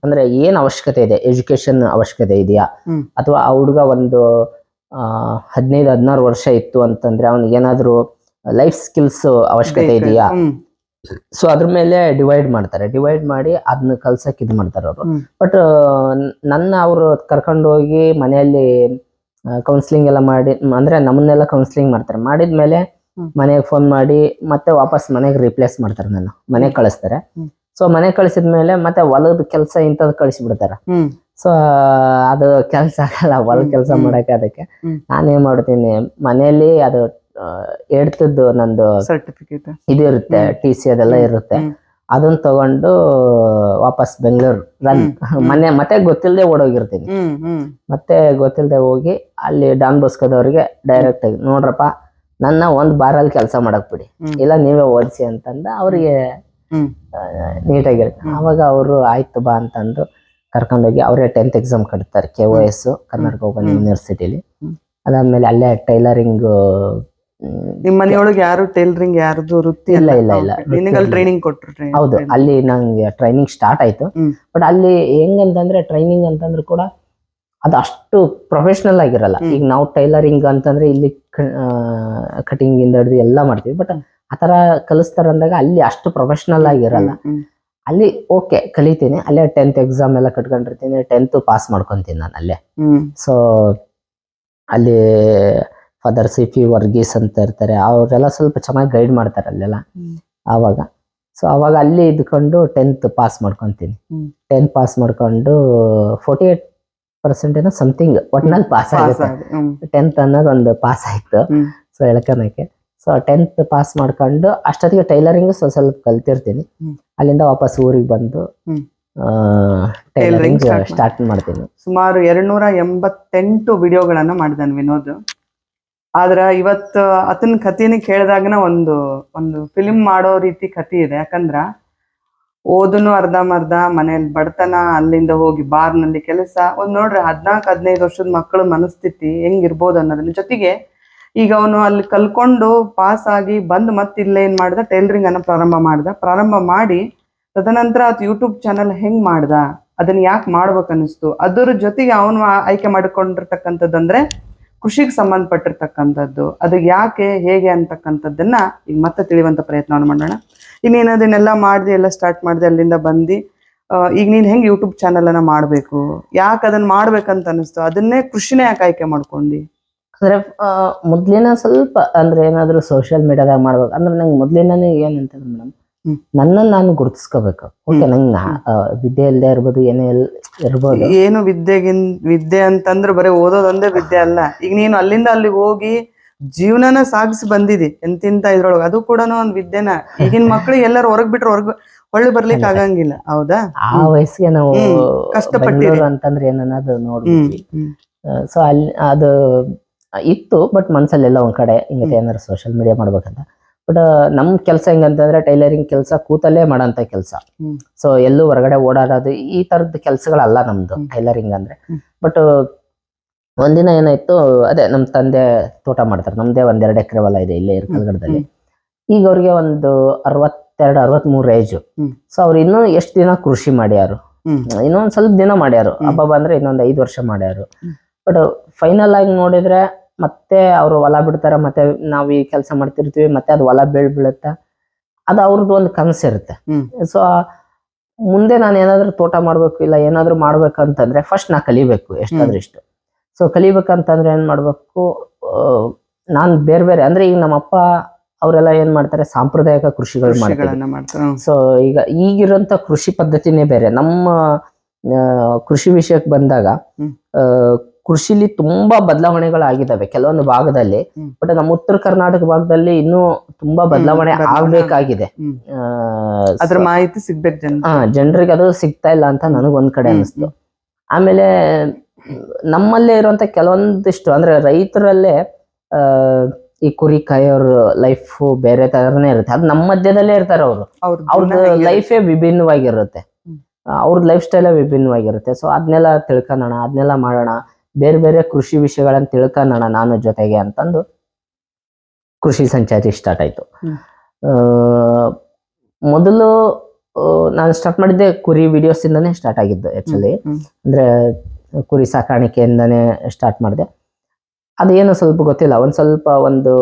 ಅಂದ್ರೆ ಏನ್ ಅವಶ್ಯಕತೆ ಇದೆ ಎಜುಕೇಶನ್ ಅವಶ್ಯಕತೆ ಇದೆಯಾ? ಅಥವಾ ಆ ಹುಡುಗ ಒಂದು ಹದಿನೈದು ಹದಿನಾರು ವರ್ಷ ಇತ್ತು ಅಂತಂದ್ರೆ ಅವನಿಗೇನಾದರೂ ಏನಾದ್ರು ಲೈಫ್ ಸ್ಕಿಲ್ಸ್ ಅವಶ್ಯಕತೆ ಇದೆಯಾ? ಸೊ ಅದ್ರ ಮೇಲೆ ಡಿವೈಡ್ ಮಾಡ್ತಾರೆ. ಡಿವೈಡ್ ಮಾಡಿ ಅದನ್ನ ಕಲ್ಸಕ್ ಇದು ಮಾಡ್ತಾರೆ ಅವರು. ಬಟ್ ನನ್ನ ಅವರು ಕರ್ಕೊಂಡು ಹೋಗಿ ಮನೆಯಲ್ಲಿ ಕೌನ್ಸಿಲಿಂಗ್ ಎಲ್ಲ ಮಾಡಿ ಅಂದ್ರೆ ನಮ್ಮನ್ನೆಲ್ಲ ಕೌನ್ಸಿಲಿಂಗ್ ಮಾಡ್ತಾರೆ. ಮಾಡಿದ್ಮೇಲೆ. ಮನೆಗೆ ಫೋನ್ ಮಾಡಿ ಮತ್ತೆ ವಾಪಸ್ ಮನೆಗೆ ರಿಪ್ಲೇಸ್ ಮಾಡ್ತಾರೆ ನನ್ನ ಮನೆಗೆ ಕಳಿಸ್ತಾರೆ. ಸೊ ಮನೆ ಕಳಿಸಿದ್ಮೇಲೆ ಮತ್ತೆ ಹೊಲದ ಕೆಲಸ ಇಂಥದ್ದು ಕಳಿಸ್ಬಿಡ್ತಾರೆ. ಹ್ಮ್. ಸೊ ಅದು ಕೆಲಸ ಆಗಲ್ಲ ಹೊಲ ಕೆಲಸ. ಮಾಡಕ್ಕೆ ಅದಕ್ಕೆ. ನಾನೇನ್ ಮಾಡ್ತೀನಿ ಮನೆಯಲ್ಲಿ ಅದು ಎಡ್ತದ್ದು ನಂದು ಸರ್ಟಿಫಿಕೇಟ್ ಇದು ಇರುತ್ತೆ. ಟಿ ಸಿ ಅದೆಲ್ಲ ಇರುತ್ತೆ. ಅದನ್ನ ತಗೊಂಡು ವಾಪಸ್ ಬೆಂಗಳೂರು ರನ್ ಮನೆ ಮತ್ತೆ ಗೊತ್ತಿಲ್ಲದೆ ಓಡೋಗಿರ್ತೀನಿ. ಮತ್ತೆ ಗೊತ್ತಿಲ್ಲದೆ ಹೋಗಿ ಅಲ್ಲಿ ಡಾನ್ ಬಸ್ಕೋದವ್ರಿಗೆ ಡೈರೆಕ್ಟ್ ಆಗಿ ನೋಡ್ರಪ್ಪ ನನ್ನ ಒಂದ್ ಬಾರಲ್ಲಿ ಕೆಲಸ ಮಾಡಕ್ ಬಿಡಿ. ಇಲ್ಲ ನೀವೇ ಓದಿಸಿ ಅಂತಂದ ಅವ್ರಿಗೆ ನೀಟಾಗಿರುತ್ತೆ ನೀಟಾಗಿ. ಅವಾಗ ಅವರು ಆಯ್ತು ಬಾ ಅಂತಂದು ಕರ್ಕೊಂಡೋಗಿ ಅವರೇ ಟೆಂತ್ ಎಕ್ಸಾಮ್ ಕಟ್ತಾರೆ K O S Karnataka open. ಯೂನಿವರ್ಸಿಟಿಲಿ ಅದಾದ್ಮೇಲೆ ಅಲ್ಲೇ ಟೈಲರಿಂಗ್ ನಿಮ್ ಮನೆಯೊಳಗೆ ಯಾರು ಟೈಲರಿಂಗ್ ಯಾರ್ದು ವೃತ್ತಿ ಇಲ್ಲ? ಇಲ್ಲ, ಇಲ್ಲ. ಟ್ರೈನಿಂಗ್ ಕೊಟ್ಟರು ಹೌದು ಅಲ್ಲಿ ನಂಗೆ ಟ್ರೈನಿಂಗ್ ಸ್ಟಾರ್ಟ್ ಆಯ್ತು. ಬಟ್ ಅಲ್ಲಿ ಹೆಂಗಂತಂದ್ರೆ ಟ್ರೈನಿಂಗ್ ಅಂತಂದ್ರೆ ಕೂಡ ಅದು ಅಷ್ಟು ಪ್ರೊಫೆಷನಲ್ ಆಗಿರಲ್ಲ. ಈಗ ನಾವು ಟೈಲರಿಂಗ್ ಅಂತಂದ್ರೆ ಇಲ್ಲಿ ಕಟಿಂಗ್ ಇಂದ ಹಿಡಿದು ಎಲ್ಲ ಮಾಡ್ತೀವಿ. ಬಟ್ ಆತರ ಕಲಿಸ್ತಾರ ಅಂದಾಗ ಅಲ್ಲಿ ಅಷ್ಟು ಪ್ರೊಫೆಷನಲ್ ಆಗಿರಲ್ಲ. ಅಲ್ಲಿ ಓಕೆ ಕಲಿತೀನಿ ಅಲ್ಲೇ ಟೆಂತ್ ಎಕ್ಸಾಮ್ ಎಲ್ಲ ಕಟ್ಕೊಂಡಿರ್ತೀನಿ ಟೆಂತ್ ಪಾಸ್ ಮಾಡ್ಕೊಂತೀನಿ ನಾನು ಅಲ್ಲೇ. ಸೊ ಅಲ್ಲಿ ಫಾದರ್ ಸಿ ಪಿ ವರ್ಗೀಸ್ ಅಂತ ಇರ್ತಾರೆ ಅವರೆಲ್ಲ ಸ್ವಲ್ಪ ಚೆನ್ನಾಗಿ ಗೈಡ್ ಮಾಡ್ತಾರೆ ಅಲ್ಲೆಲ್ಲ. ಆವಾಗ. ಸೊ ಅವಾಗ ಅಲ್ಲಿ ಇದ್ಕೊಂಡು ಟೆಂತ್ ಪಾಸ್ ಮಾಡ್ಕೊತೀನಿ. ಟೆಂತ್ ಪಾಸ್ ಮಾಡ್ಕೊಂಡು ಫೋರ್ಟಿ ಏಟ್ ಪರ್ಸೆಂಟ್ ಏನೋ ಸಮಥಿಂಗ್ ಒಟ್ಟಿನಲ್ಲಿ ಪಾಸ್ ಆಗುತ್ತೆ. ಆಗಿ ಟೆಂತ್ ಅನ್ನೋದು ಒಂದು ಪಾಸ್ ಆಯ್ತು. ಸೊ ಎಳ್ಕನಕ್ಕೆ. ಸೊ ಟೆಂತ್ ಪಾಸ್ ಮಾಡ್ಕೊಂಡು ಅಷ್ಟೊತ್ತಿಗೆ ಟೈಲರಿಂಗ್ ಸ್ವಲ್ಪ ಸ್ವಲ್ಪ ಕಲ್ತಿರ್ತೀನಿ. ಅಲ್ಲಿಂದ ವಾಪಸ್ ಊರಿಗೆ ಬಂದು. ಟೈಲರಿಂಗ್ ಸ್ಟಾರ್ಟ್ ಮಾಡ್ತೀನಿ. ಸುಮಾರು ಎರಡ್ನೂರ ಎಂಬತ್ತೆಂಟು ವಿಡಿಯೋಗಳನ್ನ ಮಾಡಿದಾನೆ ವಿನೋದ್. ಆದ್ರ ಇವತ್ತು ಆತನ ಕಥೆನ ಕೇಳಿದಾಗನ ಒಂದು ಒಂದು ಫಿಲ್ಮ್ ಮಾಡೋ ರೀತಿ ಕಥೆ ಇದೆ. ಯಾಕಂದ್ರ ಓದನು ಮರ್ಧ ಮನೇಲಿ ಬಡತನ ಅಲ್ಲಿಂದ ಹೋಗಿ ಬಾರ್ನಲ್ಲಿ ಕೆಲಸ. ಒಂದ್ ನೋಡ್ರಿ ಹದ್ನಾಲ್ಕು ಹದಿನೈದು ವರ್ಷದ ಮಕ್ಕಳ ಮನಸ್ಥಿತಿ ಹೆಂಗಿರ್ಬೋದು ಅನ್ನೋದ್ರ ಜೊತೆಗೆ ಈಗ ಅವನು ಅಲ್ಲಿ ಕಲ್ಕೊಂಡು ಪಾಸ್ ಆಗಿ ಬಂದು ಮತ್ತೆ ಇಲ್ಲೇ ಏನ್ ಮಾಡ್ದ? ಟೈಲರಿಂಗ್ ಅನ್ನ ಪ್ರಾರಂಭ ಮಾಡ್ದ. ಪ್ರಾರಂಭ ಮಾಡಿ ತದನಂತರ ಅದು ಯೂಟ್ಯೂಬ್ ಚಾನಲ್ ಹೆಂಗ್ ಮಾಡ್ದ? ಅದನ್ನ ಯಾಕೆ ಮಾಡ್ಬೇಕು ಅನಿಸ್ತು ಅದರ ಜೊತೆಗೆ ಅವನು ಆಯ್ಕೆ ಮಾಡಿಕೊಂಡಿರ್ತಕ್ಕಂಥದ್ದಂದ್ರೆ ಕೃಷಿಗೆ ಸಂಬಂಧಪಟ್ಟಿರ್ತಕ್ಕಂಥದ್ದು. ಅದು ಯಾಕೆ, ಹೇಗೆ ಅಂತಕ್ಕಂಥದ್ದನ್ನ ಈಗ ಮತ್ತೆ ತಿಳಿಯುವಂಥ ಪ್ರಯತ್ನವನ್ನು ಮಾಡೋಣ. ಇನ್ನೇನು ನೀನು ಅದನ್ನೆಲ್ಲ ಮಾಡಿದೆ, ಎಲ್ಲ ಸ್ಟಾರ್ಟ್ ಮಾಡಿದೆ, ಅಲ್ಲಿಂದ ಬಂದು ಈಗ ನೀನು ಹೆಂಗೆ ಯೂಟ್ಯೂಬ್ ಚಾನಲನ್ನು ಮಾಡಬೇಕು? ಯಾಕೆ ಅದನ್ನ ಮಾಡ್ಬೇಕಂತ ಅನಿಸ್ತು ಅದನ್ನೇ ಕೃಷಿನೇ ಯಾಕೆ ಆಯ್ಕೆ ಮಾಡ್ಕೊಂಡು? ಅಂದ್ರೆ ಮೊದ್ಲಿನ ಸ್ವಲ್ಪ ಅಂದ್ರೆ ಏನಾದ್ರು ಸೋಷಿಯಲ್ ಮೀಡಿಯಾದಾಗ ಮಾಡ್ಬೇಕು. ಅಂದ್ರೆ ನಂಗೆ ಮೊದ್ಲಿನಾನೇ ಏನಂತಂದ್ರೆ ಮೇಡಮ್ ನನ್ನ ನನ್ನನ್ನು ನಾನು ಗುರುತಿಸ್ಕೋಬೇಕು. ಓಕೆ. ನಂಗೆ ವಿದ್ಯೆ ಇಲ್ಲದೆ ಇರ್ಬೋದು ಏನೇ ಇರ್ಬೋದು. ಏನು ವಿದ್ಯೆಗಿನ್ ವಿದ್ಯೆ ಅಂತಂದ್ರೆ ಬರೀ ಓದೋದೊಂದೇ ವಿದ್ಯೆ ಅಲ್ಲ. ಈಗ ನೀನು ಅಲ್ಲಿಂದ ಅಲ್ಲಿಗೆ ಹೋಗಿ ಜೀವನನ ಸಾಗಿಸಿ ಬಂದಿದಿ ಎಂತಿಂತ ಇದ್ರೊಳಗೆ. ಅದು ಕೂಡ ಒಂದ್ ವಿದ್ಯೆನ. ಈಗಿನ ಮಕ್ಳಿಗೆ ಎಲ್ಲರೂ ಹೊರಗ್ ಬಿಟ್ರೆ ಹೊರಗ್ ಹೊಳ್ಳಿ ಬರ್ಲಿಕ್ಕೆ ಆಗಂಗಿಲ್ಲ. ಹೌದಾ? ಆ ವಯಸ್ಸಿಗೆ ನಾವು ಕಷ್ಟಪಟ್ಟಿರೋ. ಅಂತಂದ್ರೆ ಏನನ್ನ ಹ್ಮ್. ಸೊ ಅಲ್ಲಿ ಅದು ಇತ್ತು ಬಟ್ ಮನ್ಸಲ್ಲೆಲ್ಲ ಒಂದ್ ಕಡೆ ಹಿಂಗೆ. ಏನಾದ್ರು ಸೋಷಿಯಲ್ ಮೀಡಿಯಾ ಮಾಡ್ಬೇಕಂತ. ಬಟ್ ನಮ್ ಕೆಲಸ ಹೆಂಗಂತಂದ್ರೆ ಟೈಲರಿಂಗ್ ಕೆಲಸ ಕೂತಲ್ಲೇ ಮಾಡೋಂಥ ಕೆಲಸ. ಸೊ ಎಲ್ಲೂ ಹೊರಗಡೆ ಓಡಾಡೋದು ಈ ತರದ ಕೆಲಸಗಳಲ್ಲ ನಮ್ದು ಹ್ಮ್. ಟೈಲರಿಂಗ್ ಅಂದ್ರೆ. ಬಟ್ ಒಂದಿನ ಏನಾಯ್ತು ಅದೇ ನಮ್ ತಂದೆ ತೋಟ ಮಾಡ್ತಾರೆ. ನಮ್ದೇ ಒಂದೆರಡು ಎಕರೆ ಹೊಲ ಇದೆ ಇಲ್ಲೇ ಇರ್ಕಲ್ಗಡದಲ್ಲಿ ಈಗ ಅವ್ರಿಗೆ ಒಂದು ಅರವತ್ತೆರಡು ಅರವತ್ಮೂರು ಏಜು ಸೊ ಅವ್ರು ಇನ್ನೂ ಎಷ್ಟು ದಿನ ಕೃಷಿ ಮಾಡ್ಯಾರು? ಇನ್ನೊಂದು ಸ್ವಲ್ಪ ದಿನ ಮಾಡ್ಯಾರು. ಹಬ್ಬ ಬಂದ್ರೆ ಇನ್ನೊಂದ್ ಐದು ವರ್ಷ ಮಾಡ್ಯಾರು. ಬಟ್ ಫೈನಲ್ ಆಗಿ ನೋಡಿದ್ರೆ ಮತ್ತೆ ಅವ್ರು ಹೊಲ ಬಿಡ್ತಾರೆ ಮತ್ತೆ ನಾವು ಈ ಕೆಲಸ ಮಾಡ್ತಿರ್ತೀವಿ ಮತ್ತೆ ಅದು ಹೊಲ ಬೀಳ್ ಬೀಳುತ್ತೆ? ಅದು ಅವ್ರದ್ದು ಒಂದು ಕನಸಿರುತ್ತೆ ಇರುತ್ತೆ. ಸೊ ಮುಂದೆ ನಾನು ಏನಾದ್ರೂ ತೋಟ ಮಾಡ್ಬೇಕು ಇಲ್ಲ ಏನಾದ್ರೂ ಮಾಡ್ಬೇಕಂತಂದ್ರೆ ಫಸ್ಟ್ ನಾ ಕಲಿಬೇಕು ಎಷ್ಟಾದ್ರೂ ಇಷ್ಟು. ಸೊ ಕಲಿಬೇಕಂತಂದ್ರೆ ಏನ್ ಮಾಡ್ಬೇಕು? ನಾನು ಬೇರೆ ಬೇರೆ ಅಂದ್ರೆ ಈಗ ನಮ್ಮಪ್ಪ ಅವರೆಲ್ಲ ಏನ್ ಮಾಡ್ತಾರೆ? ಸಾಂಪ್ರದಾಯಿಕ ಕೃಷಿಗಳು ಮಾಡ್ತಾರೆ. ಸೊ ಈಗ ಈಗಿರುವಂತ ಕೃಷಿ ಪದ್ಧತಿನೇ ಬೇರೆ. ನಮ್ಮ ಕೃಷಿ ವಿಷಯಕ್ಕೆ ಬಂದಾಗ ಕೃಷಿಲಿ ತುಂಬಾ ಬದಲಾವಣೆಗಳಾಗಿದ್ದಾವೆ ಕೆಲವೊಂದು ಭಾಗದಲ್ಲಿ ಬಟ್ ನಮ್ಮ ಉತ್ತರ ಕರ್ನಾಟಕ ಭಾಗದಲ್ಲಿ ಇನ್ನೂ ತುಂಬಾ ಬದಲಾವಣೆ ಆಗ್ಬೇಕಾಗಿದೆ. ಅದ್ರ ಮಾಹಿತಿ ಸಿಗ್ಬೇಕು ಜನರಿಗೆ. ಅದು ಸಿಗ್ತಾ ಇಲ್ಲ ಅಂತ ನನಗ್ ಒಂದ್ ಕಡೆ ಅನಿಸ್ತು. ಆಮೇಲೆ ನಮ್ಮಲ್ಲೇ ಇರುವಂತ ಕೆಲವೊಂದಿಷ್ಟು ಅಂದ್ರೆ ರೈತರಲ್ಲೇ ಆ ಈ ಕುರಿ ಕಾಯೋರ್ ಲೈಫ್ ಬೇರೆ ತರನೇ ಇರುತ್ತೆ. ಅದು ನಮ್ಮ ಮಧ್ಯದಲ್ಲೇ ಇರ್ತಾರೆ ಅವರು. ಅವ್ರದ್ದು ಲೈಫೇ ವಿಭಿನ್ನವಾಗಿರುತ್ತೆ. ಅವ್ರದ್ದು ಲೈಫ್ ಸ್ಟೈಲೇ ವಿಭಿನ್ನವಾಗಿರುತ್ತೆ. ಸೊ ಅದನ್ನೆಲ್ಲ ತಿಳ್ಕೊಳೋಣ ಅದನ್ನೆಲ್ಲ ಮಾಡೋಣ. ಬೇರೆ ಬೇರೆ ಕೃಷಿ ವಿಷಯಗಳನ್ನ ತಿಳ್ಕೊಳ್ಳೋಣ ನಾನು ಜೊತೆಗೆ ಅಂತಂದು ಕೃಷಿ ಸಂಚಾರಿ ಸ್ಟಾರ್ಟ್ ಆಯ್ತು. ಮೊದಲು ನಾನು ಸ್ಟಾರ್ಟ್ ಮಾಡಿದ್ದೆ ಕುರಿ ವಿಡಿಯೋಸ್ ಇಂದಾನೆ ಸ್ಟಾರ್ಟ್ ಆಗಿದ್ದು ಆಕ್ಚುಲಿ ಅಂದ್ರೆ ಕುರಿ ಸಾಕಾಣಿಕೆಯಿಂದಾನೆ ಸ್ಟಾರ್ಟ್ ಮಾಡಿದೆ. ಅದೇನು ಸ್ವಲ್ಪ ಗೊತ್ತಿಲ್ಲ ಒಂದ್ ಸ್ವಲ್ಪ ಒಂದು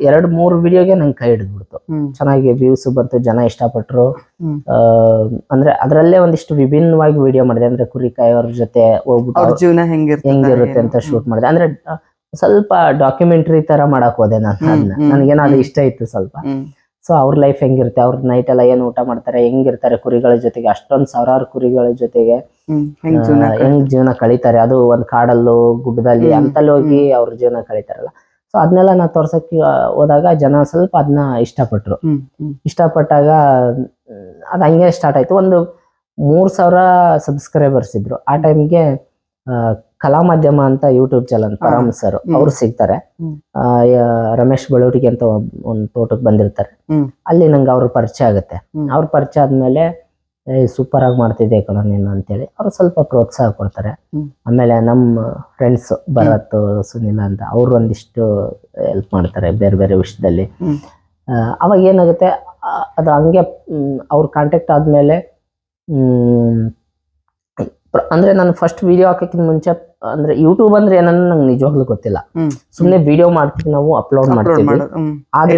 ಎರಡು ಮೂರು ವಿಡಿಯೋಗೆ ನಂಗೆ ಕೈ ಹಿಡಿದ್ಬಿಡ್ತು. ಚೆನ್ನಾಗಿ ವ್ಯೂಸ್ ಬಂತು ಜನ. ಆ, ಅಂದ್ರೆ ಅದರಲ್ಲೇ ಒಂದಿಷ್ಟು ವಿಭಿನ್ನವಾಗಿ ವಿಡಿಯೋ ಮಾಡಿದೆ ಅಂದ್ರೆ ಕುರಿ ಅವ್ರ ಜೊತೆ ಹೋಗ್ಬಿಟ್ಟು ಜೀವನ ಹೆಂಗಿರುತ್ತೆ ಅಂತ ಶೂಟ್ ಮಾಡಿದೆ. ಅಂದ್ರೆ ಸ್ವಲ್ಪ ಡಾಕ್ಯುಮೆಂಟರಿ ತರ ಮಾಡಕ್ ಹೋದೆ ನಾನು ಅದನ್ನ ಹ್ಮ್, ನನಗೇನೋ ಅದು ಇಷ್ಟ ಇತ್ತು ಸ್ವಲ್ಪ. ಸೊ ಅವ್ರ ಲೈಫ್ ಹೆಂಗಿರುತ್ತೆ? ಅವ್ರ ನೈಟ್ ಎಲ್ಲ ಏನು ಊಟ ಮಾಡ್ತಾರೆ? ಹೆಂಗಿರ್ತಾರೆ ಕುರಿಗಳ ಜೊತೆಗೆ? ಅಷ್ಟೊಂದ್ ಸಾವಿರಾರು ಕುರಿಗಳ ಜೊತೆಗೆ ಹೆಂಗ್ ಜೀವನ ಕಳೀತಾರೆ? ಅದು ಒಂದ್ ಕಾಡಲ್ಲೂ ಗುಡ್ಡದಲ್ಲಿ ಅಂತಲ್ಲಿ ಹೋಗಿ ಅವ್ರ ಜೀವನ ಕಳೀತಾರಲ್ಲ. ಸೊ ಅದನ್ನೆಲ್ಲ ನಾ ತೋರ್ಸಕ್ಕೆ ಹೋದಾಗ ಜನ ಸ್ವಲ್ಪ ಅದನ್ನ ಇಷ್ಟಪಟ್ರು. ಇಷ್ಟಪಟ್ಟಾಗ ಅದ್ ಹಂಗೆ ಸ್ಟಾರ್ಟ್ ಆಯ್ತು. ಒಂದು ಮೂರ್ ಸಾವಿರ ಸಬ್ಸ್ಕ್ರೈಬರ್ಸ್ ಇದ್ರು. ಆ ಟೈಮ್ಗೆ ಕಲಾ ಮಾಧ್ಯಮ ಅಂತ ಯೂಟ್ಯೂಬ್ ಚಾನಲ್ ಪರಮ್ ಸರ್. ಅವ್ರು ಸಿಗ್ತಾರೆ. ರಮೇಶ್ ಬಳೂರಿಗೆ ಅಂತ ಒಂದು ತೋಟಕ್ಕೆ ಬಂದಿರ್ತಾರೆ. ಅಲ್ಲಿ ನಂಗೆ ಅವ್ರ ಪರಿಚಯ ಆಗುತ್ತೆ. ಅವ್ರ ಪರಿಚಯ ಆದ್ಮೇಲೆ ಸೂಪರ್ ಆಗಿ ಮಾಡ್ತಿದ್ದೆ ಕಣ ನೀನು ಅಂತೇಳಿ ಅವ್ರು ಸ್ವಲ್ಪ ಪ್ರೋತ್ಸಾಹ ಕೊಡ್ತಾರೆ. ಆಮೇಲೆ ನಮ್ಮ ಫ್ರೆಂಡ್ಸ್ ಭರತ್ ಸುನಿಲ್ ಅಂತ ಅವ್ರು ಒಂದಿಷ್ಟು ಹೆಲ್ಪ್ ಮಾಡ್ತಾರೆ ಬೇರೆ ಬೇರೆ ವಿಷಯದಲ್ಲಿ. ಅವಾಗ ಏನಾಗುತ್ತೆ ಅದು ಹಂಗೆ ಅವ್ರ ಕಾಂಟ್ಯಾಕ್ಟ್ ಆದ್ಮೇಲೆ ಪ್ರ- ಅಂದ್ರೆ ನಾನು ಫಸ್ಟ್ ವಿಡಿಯೋ ಹಾಕಕ್ಕಿಂತ ಮುಂಚೆ ಅಂದ್ರೆ ಯೂಟ್ಯೂಬ್ ಅಂದ್ರೆ ಏನನ್ನ ನಂಗೆ ನಿಜವಾಗ್ಲೂ ಗೊತ್ತಿಲ್ಲ. ಸುಮ್ಮನೆ ಸುಮ್ನೆ ವಿಡಿಯೋ ಮಾಡ್ತೀವಿ ನಾವು ಅಪ್ಲೋಡ್ ಮಾಡ್ತೀವಿ. ಆದ್ರೆ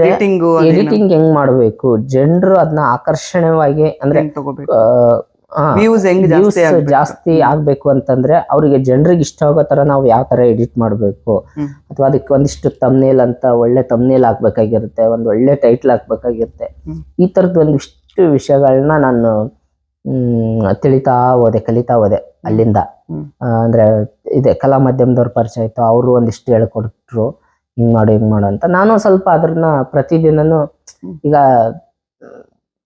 ಎಡಿಟಿಂಗು ಹೆಂಗ್ ಮಾಡ್ಬೇಕು? ಜನರು ಅದನ್ನ ಆಕರ್ಷಣೀಯವಾಗಿ ಅಂದ್ರೆ ಜಾಸ್ತಿ ಆಗ್ಬೇಕು? ಅಂತಂದ್ರೆ ಅವ್ರಿಗೆ ಜನರಿಗೆ ಇಷ್ಟ ಆಗೋ ತರ ನಾವು ಯಾವ ತರ ಎಡಿಟ್ ಮಾಡ್ಬೇಕು? ಅಥವಾ ಅದಕ್ಕೆ ಒಂದಿಷ್ಟು ತಮ್ನೇಲ್ ಅಂತ ಒಳ್ಳೆ ತಮ್ನೇಲ್ ಹಾಕ್ಬೇಕಾಗಿರುತ್ತೆ ಒಂದ್ ಒಳ್ಳೆ ಟೈಟ್ಲ್ ಹಾಕ್ಬೇಕಾಗಿರುತ್ತೆ. ಈ ತರದ್ ಒಂದಿಷ್ಟು ವಿಷಯಗಳನ್ನ ನಾನು ತಿಳಿತಾ ಹೋದೆ ಕಲಿತಾ ಹೋದೆ ಅಲ್ಲಿಂದ. ಅಂದ್ರೆ ಇದೆ ಕಲಾ ಮಾಧ್ಯಮದವ್ರ ಪರಿಚಯ ಆಯ್ತು ಅವರು ಒಂದಿಷ್ಟು ಹೇಳ್ಕೊಟ್ರು ಹಿಂಗ್ ಮಾಡು ಹಿಂಗ್ ಮಾಡು ಅಂತ. ನಾನು ಸ್ವಲ್ಪ ಅದ್ರನ್ನ ಪ್ರತಿದಿನನು. ಈಗ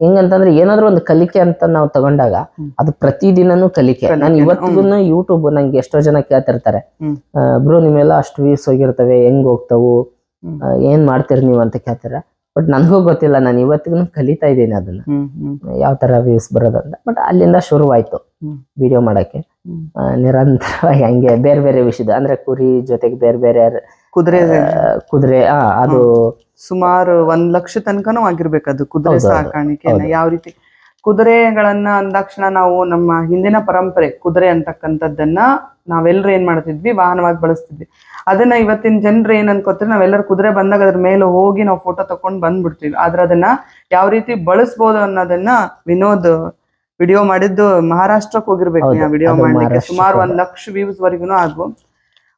ಹೆಂಗಂತಂದ್ರೆ ಏನಾದ್ರು ಒಂದು ಕಲಿಕೆ ಅಂತ ನಾವು ತಗೊಂಡಾಗ. ಅದು ಪ್ರತಿದಿನನೂ ಕಲಿಕೆ. ನಾನು ಇವತ್ತಿಗೂ ಯೂಟ್ಯೂಬ್ ನಂಗೆ ಎಷ್ಟೋ ಜನ ಕೇಳ್ತಿರ್ತಾರೆ. ಬ್ರೋ ನಿಮ್ಮೆಲ್ಲ ಅಷ್ಟು ವ್ಯೂಸ್ ಹೋಗಿರ್ತವೆ ಹೆಂಗ್ ಹೋಗ್ತಾವು? ಏನ್ ಮಾಡ್ತೀರಿ ನೀವು ಅಂತ ಕೇಳ್ತಾರೆ. ಬಟ್ ನನಗೂ ಗೊತ್ತಿಲ್ಲ ನಾನು ಇವತ್ತಿಗೂ ಕಲಿತಾ ಇದ್ದೀನಿ ಅದನ್ನ. ಯಾವ ತರ ವ್ಯೂಸ್ ಬರೋದಂತ ಬಟ್ ಅಲ್ಲಿಂದ ಶುರುವಾಯ್ತು ವಿಡಿಯೋ ಮಾಡಕ್ಕೆ. ನಿರಂತರವಾಗಿ ಹಂಗೆ ಬೇರೆ ಬೇರೆ ವಿಷಯದ ಅಂದ್ರೆ ಕುರಿ ಜೊತೆಗೆ ಬೇರೆ ಬೇರೆ ಕುದುರೆ ಕುದುರೆ ಆ ಅದು ಸುಮಾರು ಒಂದ್ ಲಕ್ಷ ತನಕನೂ ಆಗಿರ್ಬೇಕು ಅದು ಕುದುರೆ ಹೌದು. ಯಾವ ರೀತಿ ಕುದುರೆಗಳನ್ನ ಅಂದಾಕ್ಷಣ ನಾವು ನಮ್ಮ ಹಿಂದಿನ ಪರಂಪರೆ ಕುದುರೆ ಅಂತಕ್ಕಂಥದ್ದನ್ನ ನಾವೆಲ್ಲರೂ ಏನ್ ಮಾಡ್ತಿದ್ವಿ? ವಾಹನವಾಗಿ ಬಳಸ್ತಿದ್ವಿ. ಅದನ್ನ ಇವತ್ತಿನ ಜನರು ಏನ್ ಅನ್ಕೋತಾರೆ? ನಾವೆಲ್ಲರೂ ಕುದುರೆ ಬಂದಾಗ ಅದ್ರ ಮೇಲೆ ಹೋಗಿ ನಾವು ಫೋಟೋ ತಕೊಂಡ್ ಬಂದ್ಬಿಡ್ತೀವಿ. ಆದ್ರೆ ಅದನ್ನ ಯಾವ ರೀತಿ ಬಳಸ್ಬೋದು ಅನ್ನೋದನ್ನ ವಿನೋದ್ ವಿಡಿಯೋ ಮಾಡಿದ್ದು ಮಹಾರಾಷ್ಟ್ರಕ್ಕೆ ಹೋಗಿರ್ಬೇಕು ಆ ವಿಡಿಯೋ ಮಾಡ್ಲಿಕ್ಕೆ. ಸುಮಾರು ಒಂದ್ ಲಕ್ಷ ವ್ಯೂಸ್ ವರೆಗೂ ಆಗ್ಬೋದು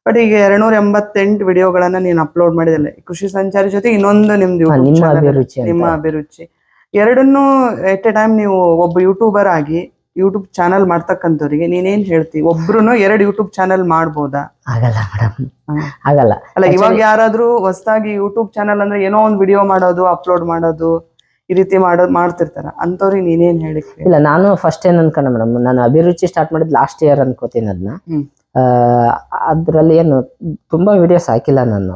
ಬಟ್ ಈಗ ಎರಡ್ನೂರ ಎಂಬತ್ತೆಂಟು ವಿಡಿಯೋಗಳನ್ನ ನೀನ್ ಅಪ್ಲೋಡ್ ಮಾಡಿದಲ್ಲ. ಕೃಷಿ ಸಂಚಾರಿ ಜೊತೆ ಇನ್ನೊಂದು ನಿಮ್ದು ನಿಮ್ಮ ಅಭಿರುಚಿ. ಎರಡನ್ನೂ ಎಟ್ ಎ ಟೈಮ್ ನೀವು ಒಬ್ಬ ಯೂಟ್ಯೂಬರ್ ಆಗಿ ಯೂಟ್ಯೂಬ್ ಚಾನಲ್ ಮಾಡ್ತಕ್ಕಂಥವ್ರಿಗೆ ನೀನೇನ್ ಹೇಳ್ತಿ? ಒಬ್ರು ಎರಡು ಯೂಟ್ಯೂಬ್ ಚಾನಲ್ ಮಾಡ್ಬೋದಾ? ಆಗಲ್ಲ ಮೇಡಮ್ ಆಗಲ್ಲ. ಅಲ್ಲ ಇವಾಗ ಯಾರಾದ್ರೂ ಹೊಸದಾಗಿ ಯೂಟ್ಯೂಬ್ ಚಾನಲ್ ಅಂದ್ರೆ ಏನೋ ಒಂದು ವಿಡಿಯೋ ಮಾಡೋದು ಅಪ್ಲೋಡ್ ಮಾಡೋದು ಈ ರೀತಿ ಮಾಡೋದು ಮಾಡ್ತಿರ್ತಾರ. ಅಂತವ್ರಿಗೆ ನೀನೇನ್ ಹೇಳಿ ಇಲ್ಲ ನಾನು ಫಸ್ಟ್ ಏನ್ ಅನ್ಕೊಂಡೆ ಮೇಡಮ್ ನಾನು ಅಭಿರುಚಿ ಸ್ಟಾರ್ಟ್ ಮಾಡಿದ್ ಲಾಸ್ಟ್ ಇಯರ್ ಅನ್ಕೋತೀನಿ ಅದನ್ನ. ಅದ್ರಲ್ಲಿ ಏನು ತುಂಬಾ ವಿಡಿಯೋಸ್ ಹಾಕಿಲ್ಲ ನಾನು.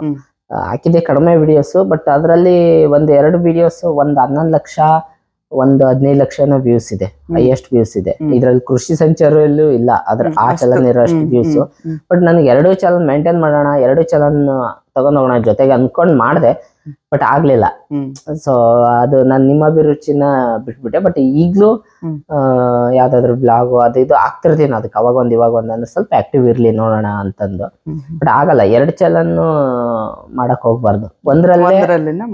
ಹಾಕಿದ್ದೆ ಕಡಿಮೆ ವಿಡಿಯೋಸ್ ಬಟ್ ಅದರಲ್ಲಿ ಒಂದ್ ಎರಡು ವಿಡಿಯೋಸ್ ಒಂದ್ ಹನ್ನೊಂದು ಲಕ್ಷ ಒಂದು ಹದಿನೈದು ಲಕ್ಷ ವ್ಯೂಸ್ ಇದೆ ಹೈಯೆಸ್ಟ್ ವ್ಯೂಸ್ ಇದೆ. ಇದರಲ್ಲಿ ಕೃಷಿ ಸಂಚಾರಲ್ಲೂ ಇಲ್ಲ ಅದ್ರ ಆ ಚಲನ್ ಇರೋ ಅಷ್ಟು ವ್ಯೂಸ್. ಬಟ್ ನನಗೆ ಎರಡು ಚಲನ್ ಮೇಂಟೈನ್ ಮಾಡೋಣ ಎರಡು ಚಲನ್ ತಗೊಂಡ್ ಹೋಗೋಣ ಜೊತೆಗೆ ಅನ್ಕೊಂಡ್ ಮಾಡಿದೆ. ಬಟ್ ಆಗ್ಲಿಲ್ಲ. ಸೊ ಅದು ನಾನು ನಿಮ್ಮ ಅಭಿರುಚಿನ ಬಿಟ್ಬಿಟ್ಟೆ. ಬಟ್ ಈಗಲೂ. ಯಾವ್ದಾದ್ರು ಬ್ಲಾಗ್ ಅದು ಇದು ಆಗ್ತಿರ್ತೀನಿ ಅದಕ್ಕೆ. ಅವಾಗ ಒಂದ್ ಇವಾಗ ಒಂದ್ ಅಂದ್ರೆ ಸ್ವಲ್ಪ ಆಕ್ಟಿವ್ ಇರ್ಲಿ ನೋಡೋಣ ಅಂತಂದು. ಬಟ್ ಆಗಲ್ಲ. ಎರಡು ಚಲನ್ ಮಾಡಕ್ ಹೋಗ್ಬಾರ್ದು. ಒಂದ್ರಲ್ಲಿ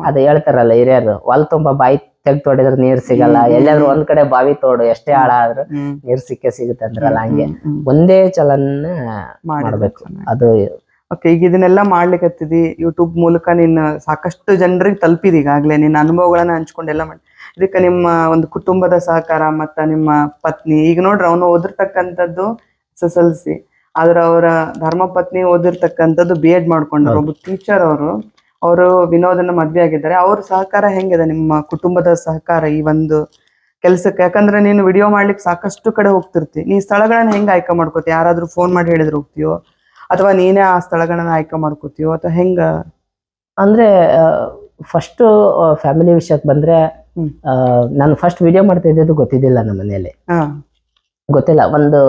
ಅದ್ ಹೇಳ್ತಾರಲ್ಲ ಹಿರಿಯರು ಹೊಲ್ ತುಂಬಾ ಬಾಯಿ ತೆಗ್ದು ತೊಡಿದ್ರೆ ನೀರ್ ಸಿಗಲ್ಲ. ಎಲ್ಲಾದ್ರು ಒಂದ್ ಕಡೆ ಬಾವಿ ತೋಡು. ಎಷ್ಟೇ ಆಳ ಆದ್ರೂ. ನೀರ್ ಸಿಕ್ಕೇ ಸಿಗುತ್ತೆ ಅಂದ್ರಲ್ಲ ಹಂಗೆ. ಒಂದೇ ಚಲನ್ ಮಾಡ್ಬೇಕು. ಅದು ಓಕೆ ಈಗ ಇದನ್ನೆಲ್ಲ ಮಾಡ್ಲಿಕ್ಕತ್ತಿದಿ ಯೂಟ್ಯೂಬ್ ಮೂಲಕ ನೀನು ಸಾಕಷ್ಟು ಜನರಿಗೆ ತಲುಪಿದಿ ಈಗಾಗಲೇ ನಿನ್ನ ಅನುಭವಗಳನ್ನ ಹಂಚ್ಕೊಂಡೆಲ್ಲ ಮಾಡಿ. ಇದಕ್ಕೆ ನಿಮ್ಮ ಒಂದು ಕುಟುಂಬದ ಸಹಕಾರ ಮತ್ತ ನಿಮ್ಮ ಪತ್ನಿ ಈಗ ನೋಡ್ರಿ ಅವನು ಓದಿರ್ತಕ್ಕಂಥದ್ದು ಎಸ್ ಎಸ್ ಎಲ್ ಸಿ ಆದ್ರೆ ಅವರ ಧರ್ಮ ಪತ್ನಿ ಓದಿರ್ತಕ್ಕಂಥದ್ದು ಬಿ ಎಡ್ ಮಾಡ್ಕೊಂಡ್ರು. ಒಬ್ಬ ಟೀಚರ್ ಅವರು ಅವರು ವಿನೋದನ ಮದ್ವೆ ಆಗಿದ್ದಾರೆ. ಅವ್ರ ಸಹಕಾರ ಹೆಂಗಿದೆ ನಿಮ್ಮ ಕುಟುಂಬದ ಸಹಕಾರ ಈ ಒಂದು ಕೆಲಸಕ್ಕೆ? ಯಾಕಂದ್ರೆ ನೀನು ವಿಡಿಯೋ ಮಾಡ್ಲಿಕ್ಕೆ ಸಾಕಷ್ಟು ಕಡೆ ಹೋಗ್ತಿರ್ತಿ. ನೀ ಸ್ಥಳಗಳನ್ನ ಹೆಂಗ್ ಆಯ್ಕೆ ಮಾಡ್ಕೋತಿ? ಯಾರಾದ್ರೂ ಫೋನ್ ಮಾಡಿ ಹೇಳಿದ್ರೆ ಹೋಗ್ತೀಯೋ? ಅಥವಾ ನೀನೇ ಆ ಸ್ಥಳಗಳನ್ನ ಆಯ್ಕೆ ಮಾಡ್ಕೋತೀವೋ ಅಥವಾ ಹೆಂಗ? ಅಂದ್ರೆ ಫಸ್ಟ್ ಫ್ಯಾಮಿಲಿ ವಿಷಯಕ್ಕೆ ಬಂದ್ರೆ ನಾನು ಫಸ್ಟ್ ವಿಡಿಯೋ ಮಾಡ್ತಾ ಇದ್ದಿದ್ದು ಗೊತ್ತಿದ್ದಿಲ್ಲ ನಮ್ಮ ಮನೆಯಲ್ಲಿ. ಗೊತ್ತಿಲ್ಲ ಒಂದು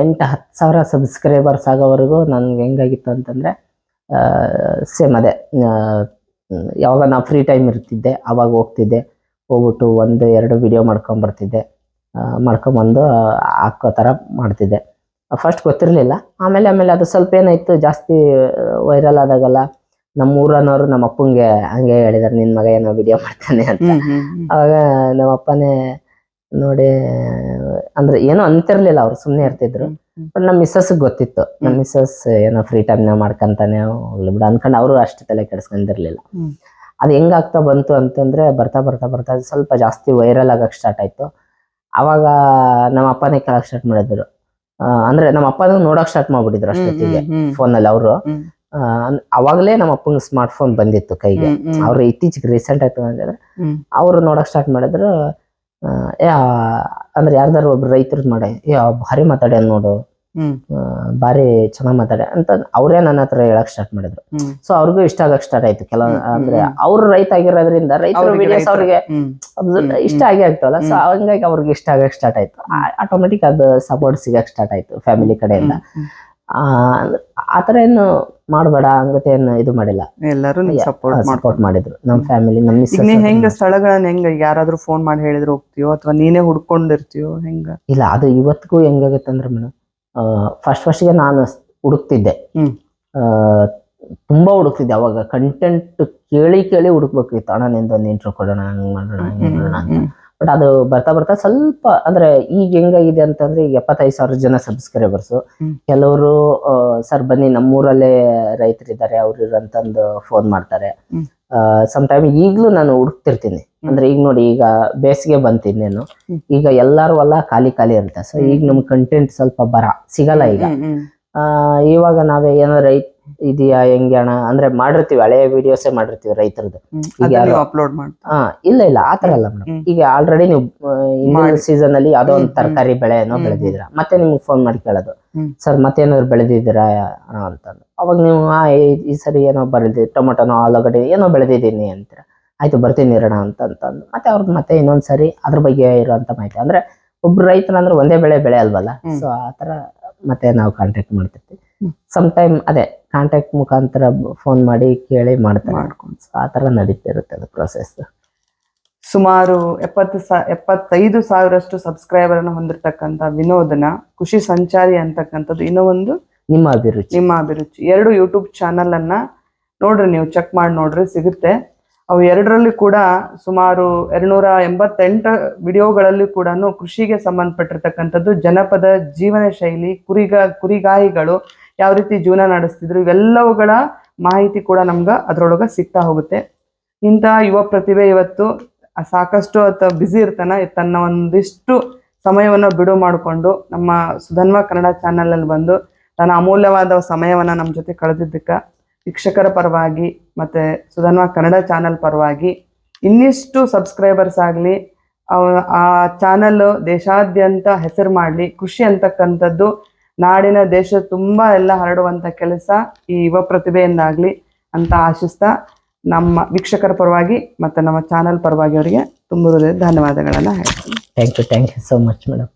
ಎಂಟು ಹತ್ತು ಸಾವಿರ ಸಬ್ಸ್ಕ್ರೈಬರ್ಸ್ ಆಗೋವರೆಗೂ ನನ್ಗೆ ಹೆಂಗಾಗಿತ್ತು ಅಂತಂದ್ರೆ ಸೇಮ್ ಅದೇ. ಯಾವಾಗ ನಾ ಫ್ರೀ ಟೈಮ್ ಇರ್ತಿದ್ದೆ ಅವಾಗ ಹೋಗ್ತಿದ್ದೆ ಹೋಗ್ಬಿಟ್ಟು ಒಂದು ಎರಡು ವಿಡಿಯೋ ಮಾಡ್ಕೊಂಬರ್ತಿದ್ದೆ ಮಾಡ್ಕೊಂಬಂದು ಹಾಕೋ ಥರ ಮಾಡ್ತಿದ್ದೆ. ಫಸ್ಟ್ ಗೊತ್ತಿರಲಿಲ್ಲ. ಆಮೇಲೆ ಆಮೇಲೆ ಅದು ಸ್ವಲ್ಪ ಏನಾಯಿತು ಜಾಸ್ತಿ ವೈರಲ್ ಆದಾಗಲ್ಲ ನಮ್ಮ ಊರನವರು ನಮ್ಮ ಅಪ್ಪಂಗೆ ಹಂಗೆ ಹೇಳಿದಾರೆ ನಿನ್ನ ಮಗ ಏನೋ ವಿಡಿಯೋ ಮಾಡ್ತಾನೆ ಅಂತ. ಅವಾಗ ನಮ್ಮ ಅಪ್ಪನೇ ನೋಡಿ ಅಂದ್ರೆ ಏನೋ ಅಂತಿರ್ಲಿಲ್ಲ ಅವ್ರು ಸುಮ್ಮನೆ ಇರ್ತಿದ್ರು. ಬಟ್ ನಮ್ಮ ಮಿಸ್ಸಸ್ ಗೊತ್ತಿತ್ತು. ನಮ್ಮ ಮಿಸ್ಸಸ್ ಏನೋ ಫ್ರೀ ಟೈಮ್ನಾಗ ಮಾಡ್ಕೊಂತಾನೆ ಹೋಗ್ಲಿ ಬಿಡ ಅನ್ಕೊಂಡು ಅವರು ಅಷ್ಟು ತಲೆ ಕೆಡಿಸ್ಕೊಂಡಿರ್ಲಿಲ್ಲ. ಅದು ಹೆಂಗಾಗ್ತಾ ಬಂತು ಅಂತಂದ್ರೆ ಬರ್ತಾ ಬರ್ತಾ ಬರ್ತಾ ಸ್ವಲ್ಪ ಜಾಸ್ತಿ ವೈರಲ್ ಆಗಕ್ಕೆ ಸ್ಟಾರ್ಟ್ ಆಯ್ತು. ಅವಾಗ ನಮ್ಮ ಅಪ್ಪನೇ ಕೇಳಕ್ ಸ್ಟಾರ್ಟ್ ಮಾಡಿದ್ರು. ಅಂದ್ರೆ ನಮ್ಮ ಅಪ್ಪನ ನೋಡಕ್ ಸ್ಟಾರ್ಟ್ ಮಾಡ್ಬಿಟ್ಟಿದ್ರು ಅಷ್ಟೊತ್ತಿಗೆ ಫೋನ್ ಅಲ್ಲಿ ಅವರು. ಅವಾಗಲೇ ನಮ್ಮ ಅಪ್ಪಂಗ್ ಸ್ಮಾರ್ಟ್ ಫೋನ್ ಬಂದಿತ್ತು ಕೈಗೆ. ಅವ್ರ ಇತ್ತೀಚೆಗೆ ರೀಸೆಂಟ್ ಆಯ್ತು ಅಂದ್ರೆ. ಅವರು ನೋಡಕ್ ಸ್ಟಾರ್ಟ್ ಮಾಡಿದ್ರು ಅಂದ್ರೆ ಯಾರ್ದಾರು ಒಬ್ರು ರೈತರ್ ಮಾಡಿ ಆ ಭಾರಿ ಮಾತಾಡ್ಯಾನ ನೋಡು. ಭಾರಿ ಚೆನ್ನಾಗ್ ಮಾತಾಡ್ಯ ಅಂತ ಅವರೇ ನನ್ನ ಹತ್ರ ಹೇಳಕ್ ಸ್ಟಾರ್ಟ್ ಮಾಡಿದ್ರು. ಸೊ ಅವ್ರಿಗೂ ಇಷ್ಟ ಆಗಕ್ ಸ್ಟಾರ್ಟ್ ಆಯ್ತು. ಕೆಲ ಅಂದ್ರೆ. ಅವ್ರು ರೈತ ಆಗಿರೋದ್ರಿಂದ ರೈತರ ವಿಡಿಯೋಸ್ ಅವ್ರಿಗೆ ಇಷ್ಟ ಆಗಿ ಆಗೇ ಆಗ್ತವಲ್ಲ ಸೊ. ಹಂಗಾಗಿ ಅವ್ರಿಗೆ ಇಷ್ಟ ಆಗಕ್ ಸ್ಟಾರ್ಟ್ ಆಯ್ತು. ಆಟೋಮೆಟಿಕ್ ಅದು ಸಪೋರ್ಟ್ ಸಿಗಕ್ ಸ್ಟಾರ್ಟ್ ಆಯ್ತು ಫ್ಯಾಮಿಲಿ ಕಡೆಯಿಂದ. ಆ ಆತರ ಏನು ಮಾಡಬೇಡ ಹಂಗತೆ ಏನು ಇದು ಮಾಡಿಲ್ಲ. ಎಲ್ಲರೂ ಸಪೋರ್ಟ್ ಸಪೋರ್ಟ್ ಮಾಡಿದ್ರು. ನಮ್ಮ ಫ್ಯಾಮಿಲಿ ನಮ್ಮ ಹೆಂಗ ಸ್ಥಳಗಳನ್ನ ಹೆಂಗ ಯಾರಾದ್ರೂ ಫೋನ್ ಮಾಡಿ ಹೇಳಿದ್ರು ಹೋಗ್ತೀಯೋ ಅಥವಾ ನೀನೇ ಹುಡ್ಕೊಂಡಿರ್ತೀಯೋ ಹೆಂಗ? ಇಲ್ಲ ಅದು ಇವತ್ತಿಗೂ ಹೆಂಗಾಗತ್ತಂದ್ರೆ ಮೇಡಮ್ ಫಸ್ಟ್ ಫಸ್ಟ್ಗೆ ನಾನು ಹುಡುಕ್ತಿದ್ದೆ. ತುಂಬ ಆ, ತುಂಬಾ ಹುಡುಕ್ತಿದ್ದೆ. ಅವಾಗ ಕಂಟೆಂಟ್ ಕೇಳಿ ಕೇಳಿ ಹುಡುಕ್ಬೇಕಿತ್ತು. ಅಣ್ಣ ನಿಂದು ಒಂದು ಇಂಟ್ರೋ ಕೊಡೋಣ ಹಂಗ್ ಮಾಡೋಣ ಹಿಂಗ್ ಮಾಡೋಣ ಬಟ್ ಅದು ಬರ್ತಾ ಬರ್ತಾ ಸ್ವಲ್ಪ ಅಂದ್ರೆ ಈಗ ಹೆಂಗಾಗಿದೆ ಅಂತಂದ್ರೆ ಈಗ ಎಪ್ಪತ್ತೈದು ಸಾವಿರ ಜನ ಸಬ್ಸ್ಕ್ರೈಬರ್ಸ್. ಕೆಲವರು ಸರ್ ಬನ್ನಿ ನಮ್ಮೂರಲ್ಲೇ ರೈತರಿದ್ದಾರೆ ಅವ್ರು ಅಂತಂದು ಫೋನ್ ಮಾಡ್ತಾರೆ. ಸಮ್ ಟೈಮ್ ಈಗ್ಲೂ ನಾನು ಹುಡುಕ್ತಿರ್ತೀನಿ. ಅಂದ್ರೆ ಈಗ ನೋಡಿ ಈಗ ಬೇಸಿಗೆ ಬಂತು ಇನ್ನೇನು ಈಗ ಎಲ್ಲಾರು ಹೊಲ ಖಾಲಿ ಖಾಲಿ ಇರುತ್ತೆ ಸೊ ಈಗ ನಮ್ ಕಂಟೆಂಟ್ ಸ್ವಲ್ಪ ಬರ. ಸಿಗಲ್ಲ ಈಗ. ಆ, ಇವಾಗ ನಾವೇ ಏನೋ ರೈತ ಇದೆಯಾ ಹೆಂಗೆ ಅಣ್ಣ? ಅಂದ್ರೆ ಮಾಡಿರ್ತೀವಿ ಹಳೆಯ ವಿಡಿಯೋಸೇ ಮಾಡಿರ್ತೀವಿ ರೈತರದ್ದು ಈಗ ಅಪ್ಲೋಡ್ ಹಾ ಇಲ್ಲ ಇಲ್ಲ ಆತರ ಅಲ್ಲ ಮೇಡಮ್. ಈಗ ಆಲ್ರೆಡಿ ನೀವು ಇನ್ನೊಂದು ಸೀಸನ್ ಅಲ್ಲಿ ಯಾವ್ದೋ ಒಂದು ತರಕಾರಿ ಬೆಳೆ ಏನೋ ಬೆಳೆದಿದ್ರ ಮತ್ತೆ ನಿಮ್ಗೆ ಫೋನ್ ಮಾಡಿ ಕೇಳೋದು. ಸರ್ ಮತ್ತೇನಾದ್ರು ಬೆಳೆದಿದ್ದೀರಾ ಅಂತಂದು. ಅವಾಗ ನೀವು ಆ ಈ- ಈ ಸರಿ ಏನೋ ಬರೆದಿ ಟೊಮೊಟೊನೋ ಆಲೂಗಡ್ಡೆ ಏನೋ ಬೆಳೆದಿದ್ದೀನಿ ಅಂತೀರ. ಆಯ್ತು ಬರ್ತೀನಿ ಇರೋಣ ಅಂತ ಅಂತಂದು ಮತ್ತೆ ಅವ್ರಿಗೆ ಮತ್ತೆ ಇನ್ನೊಂದ್ ಸರಿ ಅದ್ರ ಬಗ್ಗೆ ಇರುವಂತ ಮಾಹಿತಿ. ಅಂದ್ರೆ ಒಬ್ರು ರೈತನಂದ್ರೆ ಒಂದೇ ಬೆಳೆ ಬೆಳೆ ಅಲ್ವಲ್ಲ ಸೊ ಆತರ ಮತ್ತೆ ನಾವು ಕಾಂಟ್ಯಾಕ್ಟ್ ಮಾಡ್ತಿರ್ತೀವಿ. ಸಮಟೈಮ್ ಸಮ್ ಟೈಮ್ ಅದೇ ಕಾಂಟ್ಯಾಕ್ಟ್ ಮುಖಾಂತರ ಫೋನ್ ಮಾಡಿ ಕೇಳಿ ಮಾಡ್ತಾರೆ. ಮಾಡ್ಕೊಂಡು. ಸೊ ಆ ತರ ನಡೀತಿರುತ್ತೆ ಅದು ಪ್ರೊಸೆಸ್ ಸುಮಾರು ಎಪ್ಪತ್ತು ಸಾ ಎಪ್ಪತ್ತೈದು ಸಾವಿರಷ್ಟು ಸಬ್ಸ್ಕ್ರೈಬರ್ ಅನ್ನು ಹೊಂದಿರತಕ್ಕಂತ ವಿನೋದನ ಖುಷಿ ಸಂಚಾರಿ ಅಂತಕ್ಕಂಥದ್ದು ಇನ್ನೂ ಒಂದು ನಿಮ್ಮ ಅಭಿರುಚಿ. ನಿಮ್ಮ ಅಭಿರುಚಿ. ಎರಡು ಯೂಟ್ಯೂಬ್ ಚಾನಲ್ ಅನ್ನ ನೋಡ್ರಿ ನೀವು ಚೆಕ್ ಮಾಡಿ ನೋಡ್ರಿ ಸಿಗುತ್ತೆ. ಅವು ಎರಡರಲ್ಲಿ ಕೂಡ ಸುಮಾರು ಎರಡ್ನೂರ ಎಂಬತ್ತೆಂಟು ವಿಡಿಯೋಗಳಲ್ಲಿ ಕೂಡ ಕೃಷಿಗೆ ಸಂಬಂಧಪಟ್ಟಿರ್ತಕ್ಕಂಥದ್ದು ಜನಪದ ಜೀವನ ಶೈಲಿ, ಕುರಿಗ, ಕುರಿಗಾಯಿಗಳು ಯಾವ ರೀತಿ ಜೀವನ ನಡೆಸ್ತಿದ್ರು ಇವೆಲ್ಲವುಗಳ ಮಾಹಿತಿ ಕೂಡ ನಮ್ಗೆ ಅದ್ರೊಳಗೆ ಸಿಗ್ತಾ ಹೋಗುತ್ತೆ. ಇಂಥ ಯುವ ಪ್ರತಿಭೆ ಇವತ್ತು ಸಾಕಷ್ಟು ಅಥವಾ ಬ್ಯುಸಿ ಇರ್ತಾನೆ, ತನ್ನ ಒಂದಿಷ್ಟು ಸಮಯವನ್ನು ಬಿಡು ಮಾಡಿಕೊಂಡು ನಮ್ಮ ಸುಧನ್ವ ಕನ್ನಡ ಚಾನಲಲ್ಲಿ ಬಂದು ತನ್ನ ಅಮೂಲ್ಯವಾದ ಸಮಯವನ್ನು ನಮ್ಮ ಜೊತೆ ಕಳೆದಿದ್ದಕ್ಕೆ. ವೀಕ್ಷಕರ ಪರವಾಗಿ ಮತ್ತು ಸುಧನ್ವ ಕನ್ನಡ ಚಾನಲ್ ಪರವಾಗಿ ಇನ್ನಿಷ್ಟು ಸಬ್ಸ್ಕ್ರೈಬರ್ಸ್ ಆಗಲಿ ಆ ಚಾನಲ್ ದೇಶಾದ್ಯಂತ ಹೆಸರು ಮಾಡಲಿ ಖುಷಿ ಅಂತಕ್ಕಂಥದ್ದು, ನಾಡಿನ ದೇಶ ತುಂಬ ಎಲ್ಲ ಹರಡುವಂಥ ಕೆಲಸ ಈ ಯುವ ಪ್ರತಿಭೆಯಿಂದಾಗಲಿ ಅಂತ ಆಶಿಸ್ತಾ ನಮ್ಮ ವೀಕ್ಷಕರ ಪರವಾಗಿ ಮತ್ತು ನಮ್ಮ ಚಾನಲ್ ಪರವಾಗಿ ಅವರಿಗೆ ತುಂಬ ಹೃದಯ ಧನ್ಯವಾದಗಳನ್ನು ಹೇಳ್ತೀನಿ. Thank you thank you so much madam